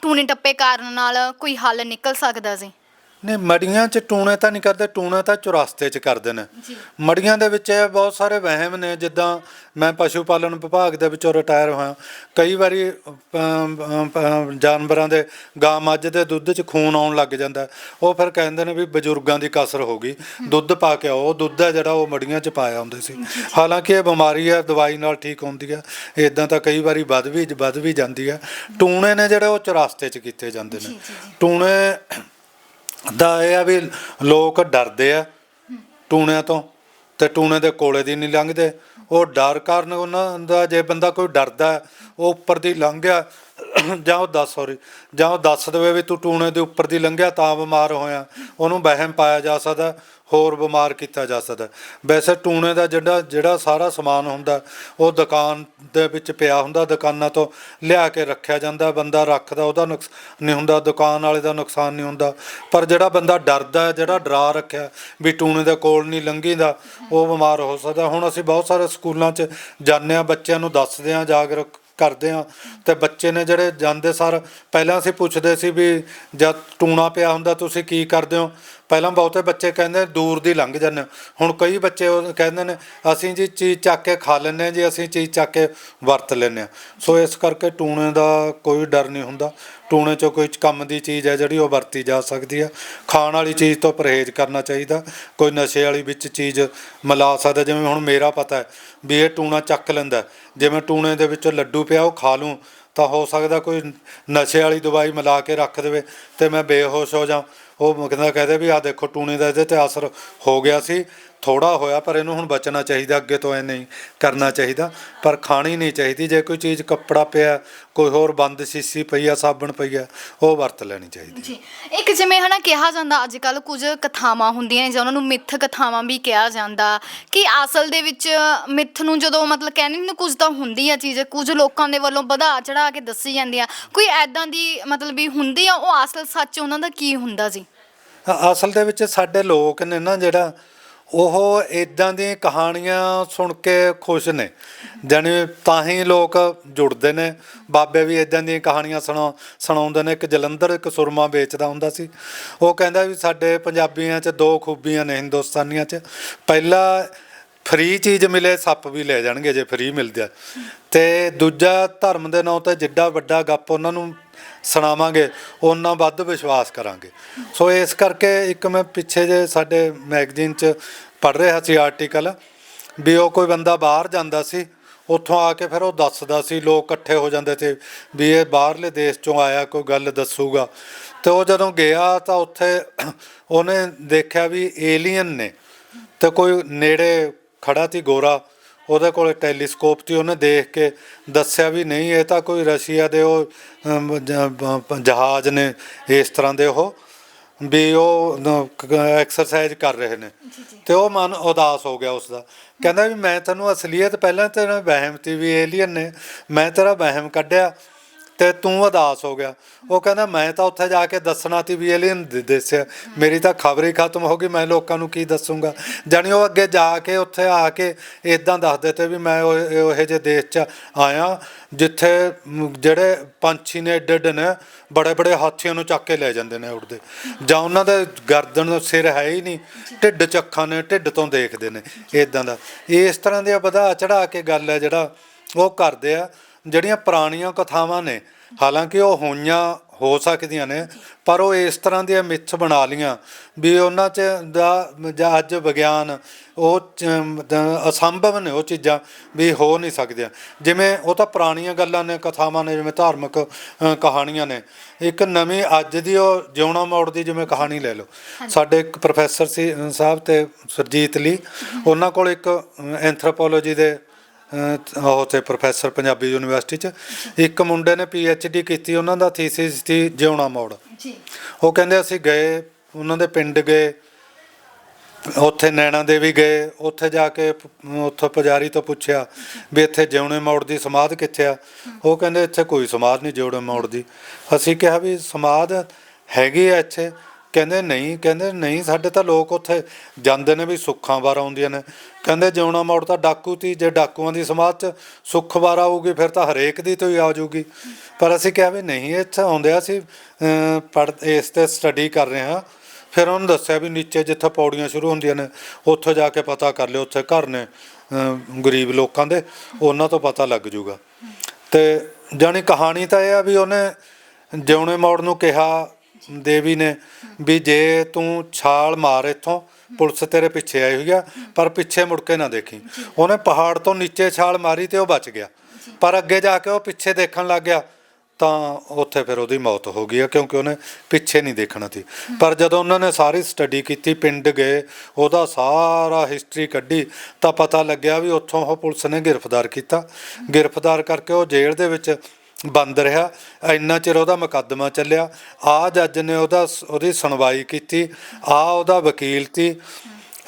ਟੂਨੇ ਟੱਪੇ ਕਰਨ ਨਾਲ ਕੋਈ ਹੱਲ ਨਿਕਲ ਸਕਦਾ ਜੀ? ਨਹੀਂ ਮੜੀਆਂ 'ਚ ਟੂਣੇ ਤਾਂ ਨਹੀਂ ਕਰਦੇ ਟੂਣੇ ਤਾਂ ਚੁਰਸਤੇ 'ਚ ਕਰਦੇ ਨੇ। ਮੜੀਆਂ ਦੇ ਵਿੱਚ ਬਹੁਤ ਸਾਰੇ ਵਹਿਮ ਨੇ ਜਿੱਦਾਂ ਮੈਂ ਪਸ਼ੂ ਪਾਲਣ ਵਿਭਾਗ ਦੇ ਵਿੱਚੋਂ ਰਿਟਾਇਰ ਹੋਇਆ। ਕਈ ਵਾਰੀ ਜਾਨਵਰਾਂ ਦੇ ਗਾਂ ਮੱਝ ਦੇ ਦੁੱਧ 'ਚ ਖੂਨ ਆਉਣ ਲੱਗ ਜਾਂਦਾ। ਉਹ ਫਿਰ ਕਹਿੰਦੇ ਨੇ ਵੀ ਬਜ਼ੁਰਗਾਂ ਦੀ ਕਸਰ ਹੋ ਗਈ। ਦੁੱਧ ਪਾ ਕੇ ਆਓ। ਉਹ ਦੁੱਧ ਹੈ ਜਿਹੜਾ ਉਹ ਮੜੀਆਂ 'ਚ ਪਾਇਆ ਹੁੰਦੇ ਸੀ। ਹਾਲਾਂਕਿ ਇਹ ਬਿਮਾਰੀ ਹੈ ਦਵਾਈ ਨਾਲ ਠੀਕ ਹੁੰਦੀ ਹੈ। ਇਦਾਂ ਤਾਂ ਕਈ ਵਾਰੀ ਵੱਧ ਵੀ ਵੱਧ ਵੀ ਜਾਂਦੀ ਹੈ। ਟੂਣੇ ਨੇ ਜਿਹੜੇ ਉਹ ਚੁਰਸਤੇ 'ਚ ਕੀਤੇ ਜਾਂਦੇ ਨੇ। ਟੂਣੇ ਦਾ ਇਹ ਆ ਵੀ ਲੋਕ ਡਰਦੇ ਆ ਟੂਣਿਆਂ ਤੋਂ ਤੇ ਟੂਣੇ ਦੇ ਕੋਲੇ ਦੀ ਨਹੀਂ ਲੰਘਦੇ। ਉਹ ਡਰ ਕਾਰਨ ਉਹਨਾਂ ਦਾ ਜੇ ਬੰਦਾ ਕੋਈ ਡਰਦਾ, ਉਹ ਉੱਪਰ ਦੀ ਲੰਘ ਗਿਆ ਜਾਂ ਉਹ ਦੱਸ ਸੌਰੀ ਜਾਂ ਉਹ ਦੱਸ ਦੇਵੇ ਵੀ ਤੂੰ ਟੂਣੇ ਦੇ ਉੱਪਰ ਦੀ ਲੰਘਿਆ ਤਾਂ ਬਿਮਾਰ ਹੋਇਆ। ਉਹਨੂੰ ਵਹਿਮ ਪਾਇਆ ਜਾ ਸਕਦਾ, ਹੋਰ ਬਿਮਾਰ ਕੀਤਾ ਜਾ ਸਕਦਾ। ਵੈਸੇ ਟੂਣੇ ਦਾ ਜਿਹੜਾ ਜਿਹੜਾ ਸਾਰਾ ਸਮਾਨ ਹੁੰਦਾ, ਉਹ ਦੁਕਾਨ ਦੇ ਵਿੱਚ ਪਿਆ ਹੁੰਦਾ, ਦੁਕਾਨਾਂ ਤੋਂ ਲਿਆ ਕੇ ਰੱਖਿਆ ਜਾਂਦਾ। ਬੰਦਾ ਰੱਖਦਾ, ਉਹਦਾ ਨੁਕਸ, ਨਹੀਂ ਹੁੰਦਾ, ਦੁਕਾਨ ਵਾਲੇ ਦਾ ਨੁਕਸਾਨ ਨਹੀਂ ਹੁੰਦਾ। ਪਰ ਜਿਹੜਾ ਬੰਦਾ ਡਰਦਾ, ਜਿਹੜਾ ਡਰਾ ਰੱਖਿਆ ਵੀ ਟੂਣੇ ਦੇ ਕੋਲ ਨਹੀਂ ਲੰਘੀਦਾ, ਉਹ ਬਿਮਾਰ ਹੋ ਸਕਦਾ। ਹੁਣ ਅਸੀਂ ਬਹੁਤ ਸਾਰੇ ਸਕੂਲਾਂ 'ਚ ਜਾਂਦੇ ਆ ਬੱਚਿਆਂ ਨੂੰ ਦੱਸਦੇ ਆ ਜਾਗਰੂਕ ਕਰਦੇ ਆ ਤੇ ਬੱਚੇ ਨੇ ਜਿਹੜੇ ਜਾਂਦੇ ਸਰ, ਪਹਿਲਾਂ ਅਸੀਂ ਪੁੱਛਦੇ ਸੀ ਵੀ ਜਦ ਟੂਣਾ ਪਿਆ ਹੁੰਦਾ ਤੁਸੀਂ ਕੀ ਕਰਦੇ ਹੋ? ਪਹਿਲਾਂ ਬਹੁਤੇ ਬੱਚੇ ਕਹਿੰਦੇ ਦੂਰ ਦੀ ਲੰਘ ਜਾਂਦੇ ਹੁਣ ਕਈ ਬੱਚੇ ਉਹ ਕਹਿੰਦੇ ਨੇ, ਅਸੀਂ ਜੀ ਚੀਜ਼ ਚੱਕ ਕੇ ਖਾ ਲੈਂਦੇ ਹਾਂ ਜੀ, ਅਸੀਂ ਚੀਜ਼ ਚੱਕ ਕੇ ਵਰਤ ਲੈਂਦੇ ਹਾਂ। ਸੋ ਇਸ ਕਰਕੇ ਟੂਣੇ ਦਾ ਕੋਈ ਡਰ ਨਹੀਂ ਹੁੰਦਾ। ਟੂਣੇ 'ਚੋਂ ਕੋਈ ਕੰਮ ਦੀ ਚੀਜ਼ ਹੈ ਜਿਹੜੀ ਉਹ ਵਰਤੀ ਜਾ ਸਕਦੀ ਹੈ। ਖਾਣ ਵਾਲੀ ਚੀਜ਼ ਤੋਂ ਪਰਹੇਜ਼ ਕਰਨਾ ਚਾਹੀਦਾ। ਕੋਈ ਨਸ਼ੇ ਵਾਲੀ ਵਿੱਚ ਚੀਜ਼ ਮਿਲਾ ਸਕਦਾ। ਜਿਵੇਂ ਹੁਣ ਮੇਰਾ ਪਤਾ ਹੈ ਵੀ ਇਹ ਟੂਣਾ ਚੱਕ ਲੈਂਦਾ ਜਿਵੇਂ ਟੂਣੇ ਦੇ ਵਿੱਚ ਲੱਡੂ ਪਿਆ, ਉਹ ਖਾ ਲੂੰ, ਤਾਂ ਹੋ ਸਕਦਾ ਕੋਈ ਨਸ਼ੇ ਵਾਲੀ ਦਵਾਈ ਮਿਲਾ ਕੇ ਰੱਖ ਦੇਵੇ ਤੇ ਮੈਂ ਬੇਹੋਸ਼ ਹੋ ਜਾ। ਉਹ ਕਹਿੰਦਾ, ਕਹਦੇ ਵੀ ਆ ਦੇਖੋ ਟੂਣੇ ਦਾ ਇਹਦੇ ਤੇ ਅਸਰ ਹੋ ਗਿਆ ਸੀ। ਥੋੜਾ ਹੋਇਆ ਪਰ ਇਹਨੂੰ ਹੁਣ ਬਚਣਾ ਚਾਹੀਦਾ ਅੱਗੇ ਤੋਂ ਐ ਨਹੀਂ ਕਰਨਾ ਚਾਹੀਦਾ। ਪਰ ਖਾਣੀ ਨਹੀਂ ਚਾਹੀਦੀ ਜੇ ਕੋਈ ਚੀਜ਼ ਕੱਪੜਾ ਪਿਆ ਕੋਈ ਹੋਰ ਬੰਦ ਸੀਸੀ ਪਈ ਆ ਸਾਬਣ ਪਈ ਆ ਉਹ ਵਰਤ ਲੈਣੀ ਚਾਹੀਦੀ। ਜੀ ਇੱਕ ਜਿਵੇਂ ਹਨਾ ਕਿਹਾ ਜਾਂਦਾ ਅੱਜ ਕੱਲ ਕੁਝ ਕਥਾਵਾਂ ਹੁੰਦੀਆਂ ਜਾਂ ਉਹਨਾਂ ਨੂੰ ਮਿੱਥ ਕਥਾਵਾਂ ਵੀ ਕਿਹਾ ਜਾਂਦਾ ਕਿ ਅਸਲ ਦੇ ਵਿੱਚ ਮਿੱਥ ਨੂੰ ਜਦੋਂ ਮਤਲਬ ਕਹਿੰਦੇ ਨੇ ਕੁਝ ਤਾਂ ਹੁੰਦੀ ਆ ਚੀਜ਼ ਕੁਝ ਲੋਕਾਂ ਦੇ ਵੱਲੋਂ ਵਧਾ ਚੜਾ ਕੇ ਦੱਸੀ ਜਾਂਦੀ ਆ। ਕੋਈ ਐਦਾਂ ਦੀ ਮਤਲਬ ਵੀ ਹੁੰਦੀ ਆ ਉਹ ਅਸਲ ਸੱਚ ਉਹਨਾਂ ਦਾ ਕੀ ਹੁੰਦਾ ਜੀ? ਅਸਲ ਦੇ ਵਿੱਚ ਸਾਡੇ ਲੋਕ ਨੇ ਨਾ ਜਿਹੜਾ ਉਹ ਇਦਾਂ ਦੀਆਂ ਕਹਾਣੀਆਂ ਸੁਣ ਕੇ ਖੁਸ਼ ਨੇ। ਜਾਣੀ ਤਾਂ ਹੀ ਲੋਕ ਜੁੜਦੇ ਨੇ। ਬਾਬੇ ਵੀ ਇਦਾਂ ਦੀਆਂ ਕਹਾਣੀਆਂ ਸੁਣਾ, ਸੁਣਾਉਂਦੇ ਨੇ। ਇੱਕ ਜਲੰਧਰ, ਇੱਕ ਸੁਰਮਾ ਵੇਚਦਾ ਹੁੰਦਾ ਸੀ। ਉਹ ਕਹਿੰਦਾ ਵੀ ਸਾਡੇ ਪੰਜਾਬੀਆਂ 'ਚ ਦੋ ਖੂਬੀਆਂ ਨੇ ਹਿੰਦੁਸਤਾਨੀਆਂ 'ਚ। ਪਹਿਲਾ ਫ੍ਰੀ ਚੀਜ਼ ਮਿਲੇ, ਸੱਪ ਵੀ ਲੈ ਜਾਣਗੇ ਜੇ ਫ੍ਰੀ ਮਿਲਦੀ। ਆ ਤੇ ਦੂਜਾ ਧਰਮ ਦੇ ਨਾਂ ਤੇ ਜਿੱਡਾ ਵੱਡਾ ਗੱਪ ਉਹਨਾਂ ਨੂੰ ਸੁਣਾਵਾਂਗੇ, ਉਹਨਾਂ ਵੱਧ ਵਿਸ਼ਵਾਸ ਕਰਾਂਗੇ। ਸੋ ਇਸ ਕਰਕੇ ਇੱਕ ਮੈਂ ਪਿੱਛੇ ਜੇ ਸਾਡੇ ਮੈਗਜ਼ੀਨ 'ਚ ਪੜ੍ਹ ਰਿਹਾ ਸੀ ਆਰਟੀਕਲ, ਵੀ ਉਹ ਕੋਈ ਬੰਦਾ ਬਾਹਰ ਜਾਂਦਾ ਸੀ, ਉੱਥੋਂ ਆ ਕੇ ਫਿਰ ਉਹ ਦੱਸਦਾ ਸੀ, ਲੋਕ ਇਕੱਠੇ ਹੋ ਜਾਂਦੇ ਸੀ ਵੀ ਇਹ ਬਾਹਰਲੇ ਦੇਸ਼ ਚੋਂ ਆਇਆ, ਕੋਈ ਗੱਲ ਦੱਸੂਗਾ। ਤੇ ਉਹ ਜਦੋਂ ਗਿਆ ਤਾਂ ਉੱਥੇ ਉਹਨੇ ਦੇਖਿਆ ਵੀ ਏਲੀਅਨ ਨੇ, ਤੇ ਕੋਈ ਨੇੜੇ ਖੜਾ ਸੀ ਗੋਰਾ ਉਹਦੇ ਕੋਲ ਟੈਲੀਸਕੋਪ ਸੀ ਉਹਨੇ ਦੇਖ ਕੇ ਦੱਸਿਆ ਵੀ ਨਹੀਂ ਇਹ ਤਾਂ ਕੋਈ ਰਸ਼ੀਆ ਦੇ ਉਹ ਜਹਾਜ਼ ਨੇ ਇਸ ਤਰ੍ਹਾਂ ਦੇ ਉਹ ਵੀ ਉਹ ਐਕਸਰਸਾਈਜ਼ ਕਰ ਰਹੇ ਨੇ। ਤੇ ਉਹ ਮਨ ਉਦਾਸ ਹੋ ਗਿਆ ਉਸ ਦਾ ਕਹਿੰਦਾ ਵੀ ਮੈਂ ਤੈਨੂੰ ਅਸਲੀਅਤ ਪਹਿਲਾਂ ਤੇਰਾ ਵਹਿਮ ਤੀ ਵੀ ਏਲੀਅਨ ਨੇ ਮੈਂ ਤੇਰਾ ਵਹਿਮ ਕੱਢਿਆ। ਤੇ ਤੂੰ ਉਦਾਸ ਹੋ ਗਿਆ। ਉਹ ਕਹਿੰਦਾ, ਮੈਂ ਤਾਂ ਉੱਥੇ ਜਾ ਕੇ ਦੱਸਣਾ ਸੀ ਵੀ ਏਲੀਅਨ ਦੱਸਿਆ ਮੇਰੀ ਤਾਂ ਖਬਰ ਹੀ ਖਤਮ ਹੋ ਗਈ, ਮੈਂ ਲੋਕਾਂ ਨੂੰ ਕੀ ਦੱਸੂਗਾ? ਜਾਣੀ ਉਹ ਅੱਗੇ ਜਾ ਕੇ ਉੱਥੇ ਆ ਕੇ ਇਦਾਂ ਦੱਸਦੇ ਤੇ ਵੀ ਮੈਂ ਉਹ, ਇਹੋ ਜਿਹੇ ਦੇਸ਼ 'ਚ ਆਇਆ, ਜਿੱਥੇ ਜਿਹੜੇ ਪੰਛੀ ਨੇ ਏਡੇ ਏਡੇ ਨੇ, ਬੜੇ ਬੜੇ ਹਾਥੀਆਂ ਨੂੰ ਚੱਕ ਕੇ ਲੈ ਜਾਂਦੇ ਨੇ ਉੱਡਦੇ। ਜਾਂ ਉਹਨਾਂ ਦੇ ਗਰਦਨ ਦਾ ਸਿਰ ਹੈ ਹੀ ਨਹੀਂ, ਢਿੱਡ ਚੱਖਾਂ ਨੇ, ਢਿੱਡ ਤੋਂ ਦੇਖਦੇ ਨੇ ਇਦਾਂ ਦਾ। ਇਸ ਤਰ੍ਹਾਂ ਦੇ ਵਧਾ ਚੜਾ ਕੇ ਗੱਲ ਹੈ ਜਿਹੜਾ ਉਹ ਕਰਦੇ ਆ। ਜਿਹੜੀਆਂ ਪੁਰਾਣੀਆਂ ਕਥਾਵਾਂ ਨੇ ਹਾਲਾਂਕਿ ਉਹ ਹੋਈਆਂ ਹੋ ਸਕਦੀਆਂ ਨੇ ਪਰ ਉਹ ਇਸ ਤਰ੍ਹਾਂ ਦੀਆਂ ਮਿੱਥ ਬਣਾ ਲੀਆਂ ਵੀ ਉਹਨਾਂ 'ਚ ਦਾ ਜਾਂ ਅੱਜ ਵਿਗਿਆਨ ਉਹ ਅਸੰਭਵ ਨੇ ਉਹ ਚੀਜ਼ਾਂ ਵੀ ਹੋ ਨਹੀਂ ਸਕਦੀਆਂ। ਜਿਵੇਂ ਉਹ ਤਾਂ ਪੁਰਾਣੀਆਂ ਗੱਲਾਂ ਨੇ ਕਥਾਵਾਂ ਨੇ ਜਿਵੇਂ ਧਾਰਮਿਕ ਕਹਾਣੀਆਂ ਨੇ। ਇੱਕ ਨਵੀਂ ਅੱਜ ਦੀ ਉਹ ਜਿਉਣਾ ਮੋੜ ਦੀ ਜਿਵੇਂ ਕਹਾਣੀ ਲੈ ਲਓ। ਸਾਡੇ ਇੱਕ ਪ੍ਰੋਫੈਸਰ ਸੀ ਸਾਹਿਬ ਤੇ ਸਰਜੀਤ ਲਈ ਉਹਨਾਂ ਕੋਲ ਇੱਕ ਐਂਥਰੋਪੋਲੋਜੀ ਦੇ ਅਹ ਉਹ ਤੇ ਪ੍ਰੋਫੈਸਰ ਪੰਜਾਬੀ ਯੂਨੀਵਰਸਿਟੀ ਚ। ਇੱਕ ਮੁੰਡੇ ਨੇ ਪੀ ਐਚ ਡੀ ਕੀਤੀ ਉਹਨਾਂ ਦਾ ਥੀਸਿਸ ਸੀ ਜਿਉਣਾ ਮੋੜ। ਜੀ। ਉਹ ਕਹਿੰਦੇ ਅਸੀਂ ਗਏ ਉਹਨਾਂ ਦੇ ਪਿੰਡ ਗਏ ਉੱਥੇ ਨੈਣਾ ਦੇਵੀ ਗਏ ਉੱਥੇ ਜਾ ਕੇ ਪ- ਉੱਥੋਂ ਪੁਜਾਰੀ ਤੋਂ ਪੁੱਛਿਆ ਵੀ ਇੱਥੇ ਜਿਉਣੇ ਮੋੜ ਦੀ ਸਮਾਧ ਕਿੱਥੇ ਆ? ਉਹ ਕਹਿੰਦੇ ਇੱਥੇ ਕੋਈ ਸਮਾਧ ਨਹੀਂ ਜਿਉਣੇ ਮੋੜ ਦੀ। ਅਸੀਂ ਕਿਹਾ ਵੀ ਸਮਾਧ ਹੈਗੀ ਆ ਇੱਥੇ ਕਹਿੰਦੇ ਨਹੀਂ ਕਹਿੰਦੇ ਨਹੀਂ ਸਾਡੇ ਤਾਂ ਲੋਕ ਉੱਥੇ ਜਾਂਦੇ ਨੇ ਵੀ ਸੁੱਖਾਂ ਵਾਰ ਆਉਂਦੀਆਂ ਨੇ। ਕਹਿੰਦੇ ਜਿਉਣਾ ਮੋੜ ਤਾਂ ਡਾਕੂ ਤੀ ਜੇ ਡਾਕੂਆਂ ਦੀ ਸਮਾਜ 'ਚ ਸੁੱਖ ਵਾਰ ਆਊਗੀ ਫਿਰ ਤਾਂ ਹਰੇਕ ਦੀ ਤੋਂ ਹੀ ਆ ਜਾਊਗੀ। ਪਰ ਅਸੀਂ ਕਿਹਾ ਵੀ ਨਹੀਂ ਇੱਥੇ ਆਉਂਦੇ ਆ ਅਸੀਂ ਅਹ, ਪੜ੍ਹ ਇਸ ਤੇ ਸਟੱਡੀ ਕਰ ਰਹੇ ਹਾਂ। ਫਿਰ ਉਹਨੂੰ ਦੱਸਿਆ ਵੀ ਨੀਚੇ ਜਿੱਥੇ ਪੌੜੀਆਂ ਸ਼ੁਰੂ ਹੁੰਦੀਆਂ ਨੇ ਉੱਥੇ ਜਾ ਕੇ ਪਤਾ ਕਰ ਲਿਓ ਉੱਥੇ ਘਰ ਨੇ ਗਰੀਬ ਲੋਕਾਂ ਦੇ ਉਹਨਾਂ ਤੋਂ ਪਤਾ ਲੱਗ ਜੂਗਾ ਤੇ ਜਾਣੀ ਕਹਾਣੀ ਤਾਂ ਇਹ ਆ ਵੀ ਉਹਨੇ ਜਿਉਣੇ ਮੋੜ ਨੂੰ ਕਿਹਾ ਦੇਵੀ ਨੇ ਵੀ ਜੇ ਤੂੰ ਛਾਲ ਮਾਰ ਇੱਥੋਂ ਪੁਲਿਸ ਤੇਰੇ ਪਿੱਛੇ ਆਈ ਹੋਈ ਆ ਪਰ ਪਿੱਛੇ ਮੁੜ ਕੇ ਨਾ ਦੇਖੀ। ਉਹਨੇ ਪਹਾੜ ਤੋਂ ਨੀਚੇ ਛਾਲ ਮਾਰੀ ਤੇ ਉਹ ਬਚ ਗਿਆ। ਪਰ ਅੱਗੇ ਜਾ ਕੇ ਉਹ ਪਿੱਛੇ ਦੇਖਣ ਲੱਗ ਗਿਆ ਤਾਂ ਉੱਥੇ ਫਿਰ ਉਹਦੀ ਮੌਤ ਹੋ ਗਈ ਆ ਕਿਉਂਕਿ ਉਹਨੇ ਪਿੱਛੇ ਨਹੀਂ ਦੇਖਣਾ ਸੀ ਪਰ ਜਦੋਂ ਉਹਨਾਂ ਨੇ ਸਾਰੀ ਸਟੱਡੀ ਕੀਤੀ ਪਿੰਡ ਗਏ ਉਹਦਾ ਸਾਰਾ ਹਿਸਟਰੀ ਕੱਢੀ ਤਾਂ ਪਤਾ ਲੱਗਿਆ ਵੀ ਉੱਥੋਂ ਉਹ ਪੁਲਿਸ ਨੇ ਗ੍ਰਿਫਤਾਰ ਕੀਤਾ। ਗ੍ਰਿਫਤਾਰ ਕਰਕੇ ਉਹ ਜੇਲ੍ਹ ਦੇ ਵਿੱਚ ਬੰਦ ਰਿਹਾ। ਇੰਨਾ ਚਿਰ ਉਹਦਾ ਮੁਕੱਦਮਾ ਚੱਲਿਆ। ਆ ਜੱਜ ਨੇ ਉਹਦਾ ਉਹਦੀ ਸੁਣਵਾਈ ਕੀਤੀ। ਆ ਉਹਦਾ ਵਕੀਲ ਸੀ।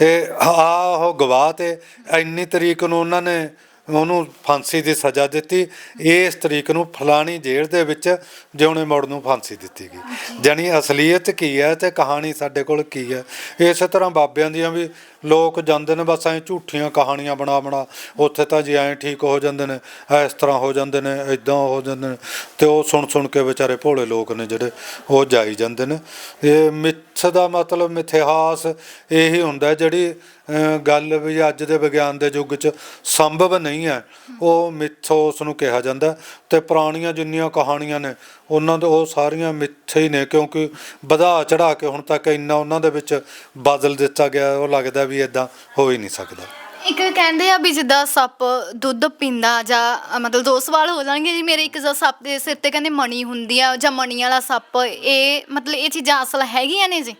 ਇਹ ਆ ਉਹ ਗਵਾਹ ਤੇ ਇੰਨੀ ਤਰੀਕ ਨੂੰ ਉਹਨਾਂ ਨੇ ਉਹਨੂੰ ਫਾਂਸੀ ਦੀ ਸਜ਼ਾ ਦਿੱਤੀ। ਇਸ ਤਰੀਕ ਨੂੰ ਫਲਾਣੀ ਜੇਲ੍ਹ ਦੇ ਵਿੱਚ ਜਿਉਣੇ ਮੋੜ ਨੂੰ ਫਾਂਸੀ ਦਿੱਤੀ ਗਈ ਜਾਣੀ ਅਸਲੀਅਤ ਕੀ ਹੈ ਤੇ ਕਹਾਣੀ ਸਾਡੇ ਕੋਲ ਕੀ ਹੈ। ਇਸੇ ਤਰ੍ਹਾਂ ਬਾਬਿਆਂ ਦੀਆਂ ਵੀ ਲੋਕ ਜਾਂਦੇ ਨੇ, ਬਸ ਐਂ ਝੂਠੀਆਂ ਕਹਾਣੀਆਂ ਬਣਾ ਬਣਾ, ਉੱਥੇ ਤਾਂ ਜੀ ਐਂ ਠੀਕ ਹੋ ਜਾਂਦੇ ਨੇ, ਇਸ ਤਰ੍ਹਾਂ ਹੋ ਜਾਂਦੇ ਨੇ ਇਦਾਂ ਹੋ ਜਾਂਦੇ ਨੇ, ਤੇ ਉਹ ਸੁਣ ਸੁਣ ਕੇ ਵਿਚਾਰੇ ਭੋਲੇ ਲੋਕ ਨੇ ਜਿਹੜੇ, ਉਹ ਜਾਈ ਜਾਂਦੇ ਨੇ। ਇਹ ਮਿੱਥ ਦਾ ਮਤਲਬ ਮਿਥਿਹਾਸ ਇਹੀ ਹੁੰਦਾ ਜਿਹੜੀ ਗੱਲ ਵੀ ਅੱਜ ਦੇ ਵਿਗਿਆਨ ਦੇ ਯੁੱਗ 'ਚ ਸੰਭਵ ਨਹੀਂ ਹੈ। ਉਹ ਮਿਥੋਸ ਨੂੰ ਕਿਹਾ ਜਾਂਦਾ, ਤੇ ਪੁਰਾਣੀਆਂ ਜਿੰਨੀਆਂ ਕਹਾਣੀਆਂ ਨੇ, ਉਹਨਾਂ ਦੇ ਉਹ ਸਾਰੀਆਂ ਮਿੱਥੇ ਹੀ ਨੇ, ਕਿਉਂਕਿ ਵਧਾ ਚੜਾ ਕੇ ਹੁਣ ਤੱਕ ਇੰਨਾ ਉਹਨਾਂ ਦੇ ਵਿੱਚ ਬਦਲ ਦਿੱਤਾ ਗਿਆ, ਉਹ ਲੱਗਦਾ ਵੀ ਇਦਾਂ ਹੋ ਹੀ ਨਹੀਂ ਸਕਦਾ। ਇੱਕ ਕਹਿੰਦੇ ਆ ਵੀ ਜਿੱਦਾਂ ਸੱਪ ਦੁੱਧ ਪੀਂਦਾ ਜਾਂ ਮਤਲਬ ਦੋ ਸਵਾਲ ਹੋ ਜਾਣਗੇ ਜੀ। ਮੇਰੇ ਇੱਕ ਜਿਹਾ ਸੱਪ ਦੇ ਸਿਰ ਤੇ ਕਹਿੰਦੇ ਮਣੀ ਹੁੰਦੀ ਆ ਜਾਂ ਮਣੀ ਵਾਲਾ ਸੱਪ ਇਹ ਮਤਲਬ ਇਹ ਚੀਜ਼ਾਂ ਅਸਲ ਹੈਗੀਆਂ ਨੇ ਜੀ?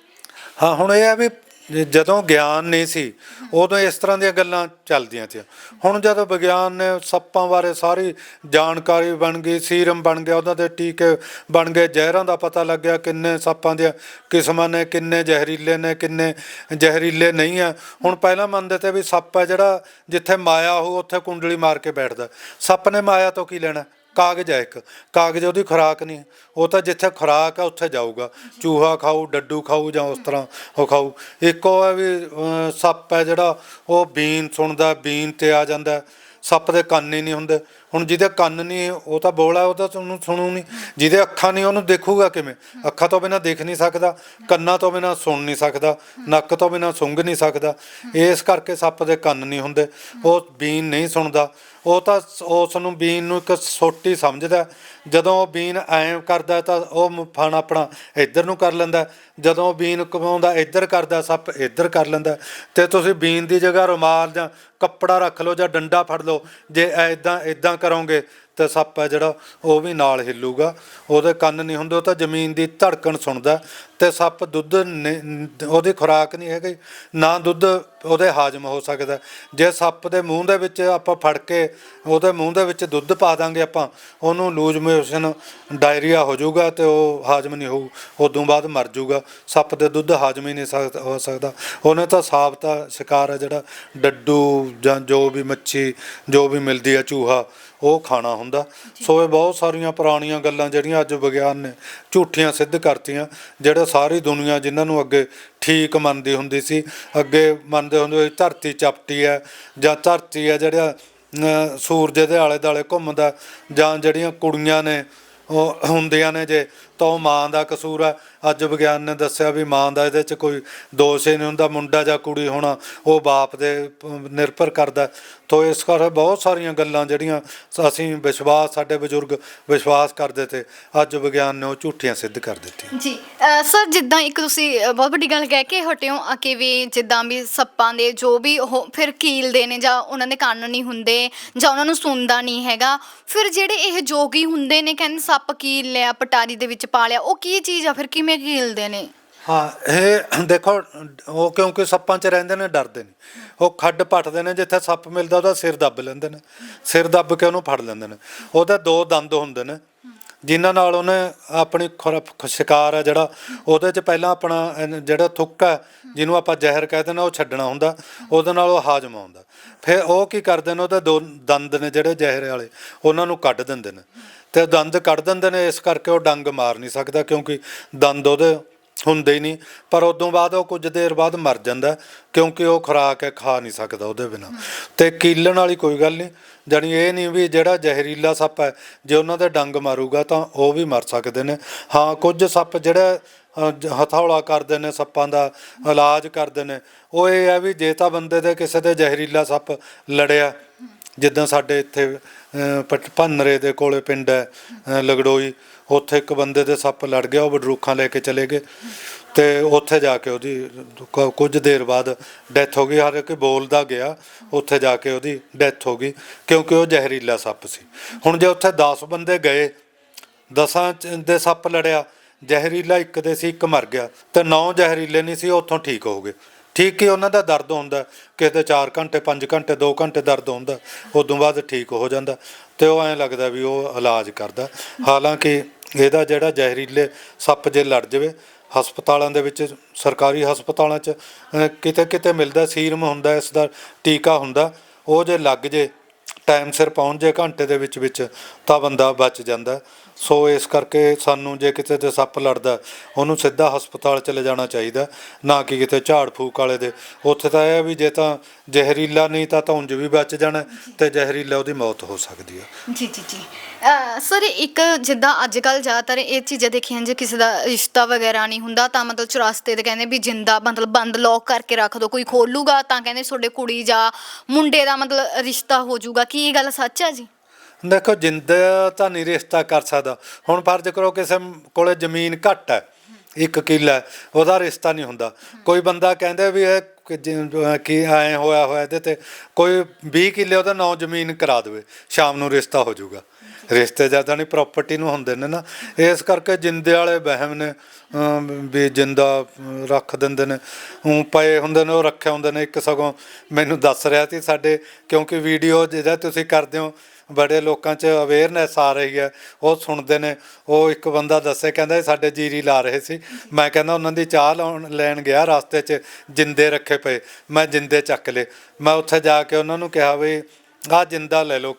ਹਾਂ ਹੁਣ ਇਹ ਆ ਵੀ ਜਦੋਂ ਗਿਆਨ ਨਹੀਂ ਸੀ, ਉਦੋਂ ਇਸ ਤਰ੍ਹਾਂ ਦੀਆਂ ਗੱਲਾਂ ਚੱਲਦੀਆਂ ਸੀ। ਹੁਣ ਜਦੋਂ ਵਿਗਿਆਨ ਨੇ ਸੱਪਾਂ ਬਾਰੇ ਸਾਰੀ ਜਾਣਕਾਰੀ ਬਣ ਗਈ, ਸੀਰਮ ਬਣ ਗਿਆ ਉਹਨਾਂ ਦੇ ਟੀਕੇ ਬਣ ਗਏ, ਜ਼ਹਿਰਾਂ ਦਾ ਪਤਾ ਲੱਗਿਆ ਕਿੰਨੇ ਸੱਪਾਂ ਦੀਆਂ ਕਿਸਮਾਂ ਨੇ, ਕਿੰਨੇ ਜ਼ਹਿਰੀਲੇ ਨੇ, ਕਿੰਨੇ ਜ਼ਹਿਰੀਲੇ ਨਹੀਂ ਆ। ਹੁਣ ਪਹਿਲਾਂ ਮੰਨਦੇ ਤੇ ਵੀ ਸੱਪ ਹੈ ਜਿਹੜਾ ਜਿੱਥੇ ਮਾਇਆ ਹੋ ਉੱਥੇ ਕੁੰਡਲੀ ਮਾਰ ਕੇ ਬੈਠਦਾ। ਸੱਪ ਨੇ ਮਾਇਆ ਤੋਂ ਕੀ ਲੈਣਾ? ਕਾਗਜ਼ ਹੈ ਇੱਕ। ਕਾਗਜ਼ ਉਹਦੀ ਖੁਰਾਕ ਨਹੀਂ। ਉਹ ਤਾਂ ਜਿੱਥੇ ਖੁਰਾਕ ਹੈ ਉੱਥੇ ਜਾਊਗਾ। ਚੂਹਾ ਖਾਊ, ਡੱਡੂ ਖਾਊ ਜਾਂ ਉਸ ਤਰ੍ਹਾਂ ਉਹ ਖਾਊ। ਇੱਕ ਉਹ ਹੈ ਵੀ ਸੱਪ ਹੈ ਜਿਹੜਾ, ਉਹ ਬੀਨ ਸੁਣਦਾ, ਬੀਨ ਤੇ ਆ ਜਾਂਦਾ। ਸੱਪ ਦੇ ਕੰਨ ਹੀ ਨਹੀਂ ਹੁੰਦੇ। ਹੁਣ ਜਿਹਦੇ ਕੰਨ ਨਹੀਂ, ਉਹ ਤਾਂ ਬੋਲਾ ਉਹ ਤਾਂ ਤੁਹਾਨੂੰ ਸੁਣੂ ਨਹੀਂ। ਜਿਹਦੇ ਅੱਖਾਂ ਨਹੀਂ, ਉਹਨੂੰ ਦੇਖੂਗਾ ਕਿਵੇਂ? ਅੱਖਾਂ ਤੋਂ ਬਿਨਾ ਦੇਖ ਨਹੀਂ ਸਕਦਾ, ਕੰਨਾਂ ਤੋਂ ਬਿਨਾ ਸੁਣ ਨਹੀਂ ਸਕਦਾ, ਨੱਕ ਤੋਂ ਬਿਨਾ ਸੁੰਘ ਨਹੀਂ ਸਕਦਾ। ਇਸ ਕਰਕੇ ਸੱਪ ਦੇ ਕੰਨ ਨਹੀਂ ਹੁੰਦੇ। ਉਹ ਬੀਨ ਨਹੀਂ ਸੁਣਦਾ। ਉਹ ਤਾਂ ਉਸ ਨੂੰ ਬੀਨ ਨੂੰ ਇੱਕ ਸੋਟੀ ਸਮਝਦਾ। ਜਦੋਂ ਉਹ ਬੀਨ ਐਂ ਕਰਦਾ ਤਾਂ ਉਹ ਫਣ ਆਪਣਾ ਇੱਧਰ ਨੂੰ ਕਰ ਲੈਂਦਾ। ਜਦੋਂ ਬੀਨ ਕਮਾਉਂਦਾ ਇੱਧਰ ਕਰਦਾ, ਸੱਪ ਇੱਧਰ ਕਰ ਲੈਂਦਾ। ਤੇ ਤੁਸੀਂ ਬੀਨ ਦੀ ਜਗ੍ਹਾ ਰੁਮਾਲ ਜਾਂ ਕੱਪੜਾ ਰੱਖ ਲਓ ਜਾਂ ਡੰਡਾ ਫੜ ਲਓ। ਜੇ ਐਦਾਂ ਐਦਾਂ ਕਰੋਗੇ ਤੇ ਸੱਪ ਹੈ ਜਿਹੜਾ, ਉਹ ਵੀ ਨਾਲ ਹਿੱਲੂਗਾ। ਉਹਦੇ ਕੰਨ ਨਹੀਂ ਹੁੰਦੇ, ਉਹ ਤਾਂ ਜ਼ਮੀਨ ਦੀ ਧੜਕਣ ਸੁਣਦਾ ਤੇ ਸੱਪ ਦੁੱਧ ਉਹਦੀ ਖੁਰਾਕ ਨਹੀਂ ਹੈਗੀ, ਨਾ ਦੁੱਧ ਉਹਦੇ ਹਾਜ਼ਮ ਹੋ ਸਕਦਾ ਜੇ ਸੱਪ ਦੇ ਮੂੰਹ ਦੇ ਵਿੱਚ ਆਪਾਂ ਫੜ ਕੇ ਉਹਦੇ ਮੂੰਹ ਦੇ ਵਿੱਚ ਦੁੱਧ ਪਾ ਦਾਂਗੇ ਆਪਾਂ, ਉਹਨੂੰ ਲੂਜ ਮੋਸ਼ਨ ਡਾਇਰੀਆ ਹੋ ਜਾਊਗਾ ਤੇ ਉਹ ਹਾਜ਼ਮ ਨਹੀਂ ਹੋਊ, ਉਦੋਂ ਬਾਅਦ ਮਰ ਜਾਊਗਾ। ਸੱਪ ਦੇ ਦੁੱਧ ਹਾਜ਼ਮ ਹੀ ਨਹੀਂ ਸਕਦਾ ਹੋ ਸਕਦਾ। ਉਹਨੇ ਤਾਂ ਸਾਬਤਾ ਸ਼ਿਕਾਰ ਹੈ ਜਿਹੜਾ, ਡੱਡੂ ਜਾਂ ਜੋ ਵੀ ਮੱਛੀ, ਜੋ ਵੀ ਮਿਲਦੀ ਹੈ ਚੂਹਾ ਉਹ ਖਾਣਾ ਹੁੰਦਾ। ਸੋ ਇਹ ਬਹੁਤ ਸਾਰੀਆਂ ਪੁਰਾਣੀਆਂ ਗੱਲਾਂ ਜਿਹੜੀਆਂ ਅੱਜ ਵਿਗਿਆਨ ਨੇ ਝੂਠੀਆਂ ਸਿੱਧ ਕਰਤੀਆਂ, ਜਿਹੜੇ ਸਾਰੀ ਦੁਨੀਆ ਜਿਨ੍ਹਾਂ ਨੂੰ ਅੱਗੇ ਠੀਕ ਮੰਨਦੀ ਹੁੰਦੀ ਸੀ, ਅੱਗੇ ਮੰਨਦੇ ਹੁੰਦੇ ਸੀ ਧਰਤੀ ਚਪਟੀ ਹੈ ਜਾਂ ਧਰਤੀ ਹੈ ਜਿਹੜਾ ਸੂਰਜ ਦੇ ਆਲੇ ਦੁਆਲੇ ਘੁੰਮਦਾ ਜਾਂ ਜਿਹੜੀਆਂ ਕੁੜੀਆਂ ਨੇ, ਉਹ ਹੁੰਦੀਆਂ ਨੇ ਜੇ ਤਾਂ ਉਹ ਮਾਂ ਦਾ ਕਸੂਰ ਹੈ। ਅੱਜ ਵਿਗਿਆਨ ਨੇ ਦੱਸਿਆ ਵੀ ਮਾਂ ਦਾ ਇਹਦੇ 'ਚ ਕੋਈ ਦੋਸ਼ ਹੀ ਨਹੀਂ ਹੁੰਦਾ। ਮੁੰਡਾ ਜਾਂ ਕੁੜੀ ਹੋਣਾ ਉਹ ਬਾਪ ਦੇ ਨਿਰਭਰ ਕਰਦਾ ਤੋ ਇਸ ਕਰਕੇ ਬਹੁਤ ਸਾਰੀਆਂ ਗੱਲਾਂ ਜਿਹੜੀਆਂ ਅਸੀਂ ਵਿਸ਼ਵਾਸ, ਸਾਡੇ ਬਜ਼ੁਰਗ ਵਿਸ਼ਵਾਸ ਕਰਦੇ ਤੇ ਅੱਜ ਵਿਗਿਆਨ ਨੇ ਉਹ ਝੂਠੀਆਂ ਸਿੱਧ ਕਰ ਦਿੱਤੀਆਂ। ਜੀ ਸਰ ਜਿੱਦਾਂ ਇੱਕ ਤੁਸੀਂ ਬਹੁਤ ਵੱਡੀ ਗੱਲ ਕਹਿ ਕੇ ਹਟਿਓ ਆ ਕਿ ਵੀ ਜਿੱਦਾਂ ਵੀ ਸੱਪਾਂ ਦੇ ਜੋ ਵੀ ਉਹ ਫਿਰ ਕੀਲਦੇ ਨੇ ਜਾਂ ਉਹਨਾਂ ਦੇ ਕੰਨ ਨਹੀਂ ਹੁੰਦੇ ਜਾਂ ਉਹਨਾਂ ਨੂੰ ਸੁਣਦਾ ਨਹੀਂ ਹੈਗਾ। ਫਿਰ ਜਿਹੜੇ ਇਹ ਜੋਗੀ ਹੁੰਦੇ ਨੇ ਕਹਿੰਦੇ ਸੱਪ ਕੀਲ ਲਿਆ, ਪਟਾਰੀ ਦੇ ਵਿੱਚ ਪਾ ਲਿਆ, ਉਹ ਕੀ ਚੀਜ਼ ਆ? ਫਿਰ ਕਿਵੇਂ ਕੀਲਦੇ ਨੇ? ਹਾਂ, ਇਹ ਦੇਖੋ, ਉਹ ਕਿਉਂਕਿ ਸੱਪਾਂ 'ਚ ਰਹਿੰਦੇ ਨੇ, ਡਰਦੇ ਨੇ। ਉਹ ਖੱਡ ਪੱਟਦੇ ਨੇ, ਜਿੱਥੇ ਸੱਪ ਮਿਲਦਾ ਉਹਦਾ ਸਿਰ ਦੱਬ ਲੈਂਦੇ ਨੇ। ਸਿਰ ਦੱਬ ਕੇ ਉਹਨੂੰ ਫੜ ਲੈਂਦੇ ਨੇ। ਉਹਦੇ ਦੋ ਦੰਦ ਹੁੰਦੇ ਨੇ। ਜਿਨ੍ਹਾਂ ਨਾਲ ਉਹਨੇ ਆਪਣੀ ਖੁਰ- ਸ਼ਿਕਾਰ ਹੈ ਜਿਹੜਾ, ਉਹਦੇ 'ਚ ਪਹਿਲਾਂ ਆਪਣਾ ਜਿਹੜਾ ਥੁੱਕ ਹੈ ਜਿਹਨੂੰ ਆਪਾਂ ਜ਼ਹਿਰ ਕਹਿੰਦੇ ਨੇ ਉਹ ਛੱਡਣਾ ਹੁੰਦਾ, ਉਹਦੇ ਨਾਲ ਉਹ ਹਾਜ਼ਮ ਆਉਂਦਾ। ਫਿਰ ਉਹ ਕੀ ਕਰਦੇ ਨੇ, ਉਹਦੇ ਦੋ ਦੰਦ ਨੇ ਜਿਹੜੇ ਜ਼ਹਿਰ ਵਾਲੇ, ਉਹਨਾਂ ਨੂੰ ਕੱਢ ਦਿੰਦੇ ਨੇ। ਤੇ ਦੰਦ ਕੱਢ ਦਿੰਦੇ ਨੇ, ਇਸ ਕਰਕੇ ਉਹ ਡੰਗ ਮਾਰ ਨਹੀਂ ਸਕਦਾ, ਕਿਉਂਕਿ ਦੰਦ ਉਹਦੇ ਹੁੰਦੇ ਹੀ ਨਹੀਂ, ਪਰ ਉਦੋਂ ਬਾਅਦ ਉਹ ਕੁਝ ਦੇਰ ਬਾਅਦ ਮਰ ਜਾਂਦਾ, ਕਿਉਂਕਿ ਉਹ ਖੁਰਾਕ ਹੈ, ਖਾ ਨਹੀਂ ਸਕਦਾ ਉਹਦੇ ਬਿਨਾ। ਤੇ ਕੀਲਣ ਵਾਲੀ ਕੋਈ ਗੱਲ ਨਹੀਂ, ਜਾਣੀ ਇਹ ਨਹੀਂ ਵੀ ਜਿਹੜਾ ਜ਼ਹਿਰੀਲਾ ਸੱਪ ਹੈ, ਜੇ ਉਹਨਾਂ ਦੇ ਡੰਗ ਮਾਰੂਗਾ ਤਾਂ ਉਹ ਵੀ ਮਰ ਸਕਦੇ ਨੇ। ਹਾਂ, ਕੁਝ ਸੱਪ ਜਿਹੜੇ ਹਥੌਲਾ ਕਰਦੇ ਨੇ ਸੱਪਾਂ ਦਾ, ਇਲਾਜ ਕਰਦੇ ਨੇ, ਉਹ ਇਹ ਹੈ ਵੀ ਜੇ ਤਾਂ ਬੰਦੇ ਦੇ ਕਿਸੇ ਦੇ ਜ਼ਹਿਰੀਲਾ ਸੱਪ ਲੜਿਆ ਜਿੱਦਾਂ ਸਾਡੇ ਇੱਥੇ ਪਟ- ਭੰਨਰੇ ਦੇ ਕੋਲੇ ਪਿੰਡ ਹੈ ਅਹ, ਲਗੜੋਈ ਉੱਥੇ ਇੱਕ ਬੰਦੇ ਦੇ ਸੱਪ ਲੜ ਗਿਆ ਉਹ ਬਡਰੂਖਾਂ ਲੈ ਕੇ ਚਲੇ ਗਏ। ਤੇ ਉੱਥੇ ਜਾ ਕੇ ਉਹਦੀ ਕ- ਕੁਝ ਦੇਰ ਬਾਅਦ ਡੈਥ ਹੋ ਗਈ। ਹਰ ਕਿ ਬੋਲਦਾ ਗਿਆ ਉੱਥੇ ਜਾ ਕੇ ਉਹਦੀ ਡੈਥ ਹੋ ਗਈ ਕਿਉਂਕਿ ਉਹ ਜ਼ਹਿਰੀਲਾ ਸੱਪ ਸੀ। ਹੁਣ ਜੇ ਉੱਥੇ 10 ਬੰਦੇ ਗਏ ਦਸਾਂ ਚ- ਦੇ ਸੱਪ ਲੜਿਆ ਜ਼ਹਿਰੀਲਾ ਇੱਕ ਦੇ ਸੀ ਇੱਕ ਮਰ ਗਿਆ। ਤੇ ਨੌ ਜ਼ਹਿਰੀਲੇ ਨਹੀਂ ਸੀ ਉਹ ਉੱਥੋਂ ਠੀਕ ਹੋ ਗਏ। ਠੀਕ ਹੀ ਉਹਨਾਂ ਦਾ ਦਰਦ ਹੁੰਦਾ, ਕਿਸੇ ਦੇ 4 ਘੰਟੇ 5 ਘੰਟੇ 2 ਘੰਟੇ ਦਰਦ ਹੁੰਦਾ, ਉਦੋਂ ਬਾਅਦ ਠੀਕ ਹੋ ਜਾਂਦਾ ਤੇ ਉਹ ਐਂ ਲੱਗਦਾ ਵੀ ਉਹ ਇਲਾਜ ਕਰਦਾ। ਹਾਲਾਂਕਿ ਇਹਦਾ ਜਿਹੜਾ ਜ਼ਹਿਰੀਲੇ ਸੱਪ ਜੇ ਲੜ ਜਾਵੇ, ਹਸਪਤਾਲਾਂ ਦੇ ਵਿੱਚ, ਸਰਕਾਰੀ ਹਸਪਤਾਲਾਂ 'ਚ ਕਿਤੇ ਕਿਤੇ ਮਿਲਦਾ, ਸੀਰਮ ਹੁੰਦਾ, ਇਸ ਦਾ ਟੀਕਾ ਹੁੰਦਾ, ਉਹ ਜੇ ਲੱਗ ਜੇ, ਟਾਈਮ ਸਿਰ ਪਹੁੰਚ ਜੇ ਘੰਟੇ ਦੇ ਵਿੱਚ ਵਿੱਚ, ਤਾਂ ਬੰਦਾ ਬਚ ਜਾਂਦਾ। ਸੋ ਇਸ ਕਰਕੇ ਸਾਨੂੰ ਜੇ ਕਿਤੇ ਤੇ ਸੱਪ ਲੜਦਾ, ਉਹਨੂੰ ਸਿੱਧਾ ਹਸਪਤਾਲ ਚ ਲਿਜਾਣਾ ਚਾਹੀਦਾ, ਨਾ ਕਿ ਕਿਤੇ ਝਾੜ ਫੂਕ ਵਾਲੇ ਦੇ। ਉੱਥੇ ਤਾਂ ਇਹ ਆ ਵੀ ਜੇ ਤਾਂ ਜ਼ਹਿਰੀਲਾ ਨਹੀਂ ਤਾਂ ਤਾਂ ਉਂਝ ਵੀ ਬਚ ਜਾਣਾ, ਤੇ ਜ਼ਹਿਰੀਲਾ ਉਹਦੀ ਮੌਤ ਹੋ ਸਕਦੀ ਹੈ ਜੀ ਜੀ ਜੀ। ਸਰ, ਇੱਕ ਜਿੱਦਾਂ ਅੱਜ ਕੱਲ ਜ਼ਿਆਦਾਤਰ ਇਹ ਚੀਜ਼ਾਂ ਦੇਖੀਆਂ ਜੇ ਕਿਸੇ ਦਾ ਰਿਸ਼ਤਾ ਵਗੈਰਾ ਨਹੀਂ ਹੁੰਦਾ, ਤਾਂ ਮਤਲਬ ਚੁਰਾਸਤੇ ਤੇ ਕਹਿੰਦੇ ਵੀ ਜਿੰਦਾ ਮਤਲਬ ਬੰਦ ਲੋਕ ਕਰਕੇ ਰੱਖ ਦੋ, ਕੋਈ ਖੋਲੂਗਾ ਤਾਂ ਕਹਿੰਦੇ ਤੁਹਾਡੇ ਕੁੜੀ ਜਾਂ ਮੁੰਡੇ ਦਾ ਮਤਲਬ ਰਿਸ਼ਤਾ ਹੋ ਜਾਊਗਾ, ਕੀ ਇਹ ਗੱਲ ਸੱਚ ਆ ਜੀ? ਦੇਖੋ ਜਿੰਦ ਤਾਂ ਨਹੀਂ ਰਿਸ਼ਤਾ ਕਰ ਸਕਦਾ। ਹੁਣ ਫਰਜ਼ ਕਰੋ ਕਿਸੇ ਕੋਲੇ ਜ਼ਮੀਨ ਘੱਟ ਹੈ, ਇੱਕ ਕਿੱਲਾ ਉਹਦਾ ਰਿਸ਼ਤਾ ਨਹੀਂ ਹੁੰਦਾ। ਕੋਈ ਬੰਦਾ ਕਹਿੰਦਾ ਵੀ ਇਹ ਕਿ ਜਿ- ਐ ਹੋਇਆ ਹੋਇਆ ਇਹਦੇ ਤੇ, ਕੋਈ 20 ਕਿੱਲੇ ਉਹਦਾ ਨੌ ਜ਼ਮੀਨ ਕਰਾ ਦੇਵੇ, ਸ਼ਾਮ ਨੂੰ ਰਿਸ਼ਤਾ ਹੋ ਜਾਊਗਾ। ਰਿਸ਼ਤੇ ਜ਼ਿਆਦਾ ਨਹੀਂ ਪ੍ਰਾਪਰਟੀ ਨੂੰ ਹੁੰਦੇ ਨੇ ਨਾ। ਇਸ ਕਰਕੇ ਜਿੰਦੇ ਵਾਲੇ ਵਹਿਮ ਨੇ ਵੀ ਜਿੰਦਾ ਰੱਖ ਦਿੰਦੇ ਨੇ। ਉਹ ਪਏ ਹੁੰਦੇ ਨੇ, ਉਹ ਰੱਖੇ ਹੁੰਦੇ ਨੇ। ਇੱਕ ਸਗੋਂ ਮੈਨੂੰ ਦੱਸ ਰਿਹਾ ਸੀ ਸਾਡੇ, ਕਿਉਂਕਿ ਵੀਡੀਓ ਜਿਹੜਾ ਤੁਸੀਂ ਕਰਦੇ ਹੋ ਬੜੇ ਲੋਕਾਂ 'ਚ ਅਵੇਅਰਨੈਸ ਆ ਰਹੀ ਹੈ। ਉਹ ਸੁਣਦੇ ਨੇ, ਉਹ ਇੱਕ ਬੰਦਾ ਦੱਸੇ, ਕਹਿੰਦਾ ਸਾਡੇ ਜੀਰੀ ਲਾ ਰਹੇ ਸੀ। ਮੈਂ ਕਹਿੰਦਾ ਉਹਨਾਂ ਦੀ ਚਾਹ ਲਾਉਣ, ਲੈਣ ਗਿਆ ਰਸਤੇ 'ਚ, ਜਿੰਦੇ ਰੱਖੇ ਪਏ। ਮੈਂ ਜਿੰਦੇ ਚੱਕ ਲਏ। ਮੈਂ ਉੱਥੇ ਜਾ ਕੇ ਉਹਨਾਂ ਨੂੰ ਕਿਹਾ ਵੀ ਆਹ ਜਿੰਦਾ ਲੈ ਲਓ।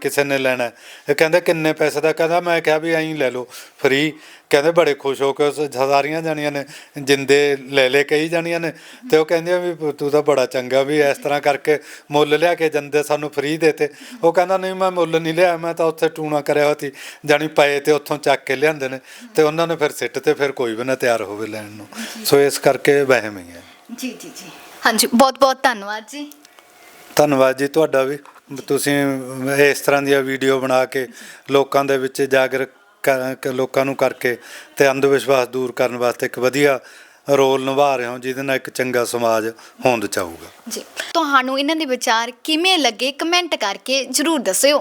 ਕਿਸੇ ਨੇ ਲੈਣਾ ਹੈ। ਇਹ ਕਹਿੰਦੇ ਕਿੰਨੇ ਪੈਸੇ ਦਾ? ਕਹਿੰਦਾ ਮੈਂ ਕਿਹਾ ਵੀ ਐਂ ਲੈ ਲਓ ਫ੍ਰੀ ਕਹਿੰਦੇ ਬੜੇ ਖੁਸ਼ ਹੋ ਕੇ ਉਸ ਹਜ਼ਾਰੀਆਂ ਜਾਣੀਆਂ ਨੇ ਜਿੰਦੇ ਲੈ ਲੈ ਕਈ ਜਾਣੀਆਂ ਨੇ। ਤੇ ਉਹ ਕਹਿੰਦੀਆਂ ਵੀ ਤੂੰ ਤਾਂ ਬੜਾ ਚੰਗਾ ਵੀ ਇਸ ਤਰ੍ਹਾਂ ਕਰਕੇ ਮੁੱਲ ਲਿਆ ਕੇ ਜੰਦੇ ਸਾਨੂੰ ਫ੍ਰੀ ਦੇਤੇ। ਉਹ ਕਹਿੰਦਾ ਨਹੀਂ ਮੈਂ ਮੁੱਲ ਨਹੀਂ ਲਿਆ ਮੈਂ ਤਾਂ ਉੱਥੇ ਟੂਣਾ ਕਰਿਆ ਹੋਇਆ ਸੀ। ਜਾਣੀ ਪਏ ਤੇ ਉੱਥੋਂ ਚੱਕ ਕੇ ਲਿਆਂਦੇ ਨੇ। ਤੇ ਉਹਨਾਂ ਨੇ ਫਿਰ ਸਿੱਟ ਤੇ ਫਿਰ ਕੋਈ ਵੀ ਨਾ ਤਿਆਰ ਹੋਵੇ ਲੈਣ ਨੂੰ। ਸੋ ਇਸ ਕਰਕੇ ਵਹਿਮ ਹੀ ਹੈ। ਜੀ ਜੀ ਜੀ। ਹਾਂਜੀ ਬਹੁਤ ਬਹੁਤ ਧੰਨਵਾਦ ਜੀ। ਧੰਨਵਾਦ ਜੀ ਤੁਹਾਡਾ ਵੀ। ਤੁਸੀਂ ਇਸ ਤਰ੍ਹਾਂ ਦੀਆਂ ਵੀਡੀਓ ਬਣਾ ਕੇ ਲੋਕਾਂ ਦੇ ਵਿੱਚ ਜਾਗਰ ਲੋਕਾਂ ਨੂੰ ਕਰਕੇ ਤੇ ਅੰਧ ਵਿਸ਼ਵਾਸ ਦੂਰ ਕਰਨ ਵਾਸਤੇ ਇੱਕ ਵਧੀਆ ਰੋਲ ਨਿਭਾ ਰਹੇ ਹੋ, ਜਿਹਦੇ ਨਾਲ ਇੱਕ ਚੰਗਾ ਸਮਾਜ ਹੋਂਦ ਚਾਹੂਗਾ। ਜੀ, ਤੁਹਾਨੂੰ ਇਹਨਾਂ ਦੇ ਵਿਚਾਰ ਕਿਵੇਂ ਲੱਗੇ? ਕਮੈਂਟ ਕਰਕੇ ਜਰੂਰ ਦੱਸਿਓ।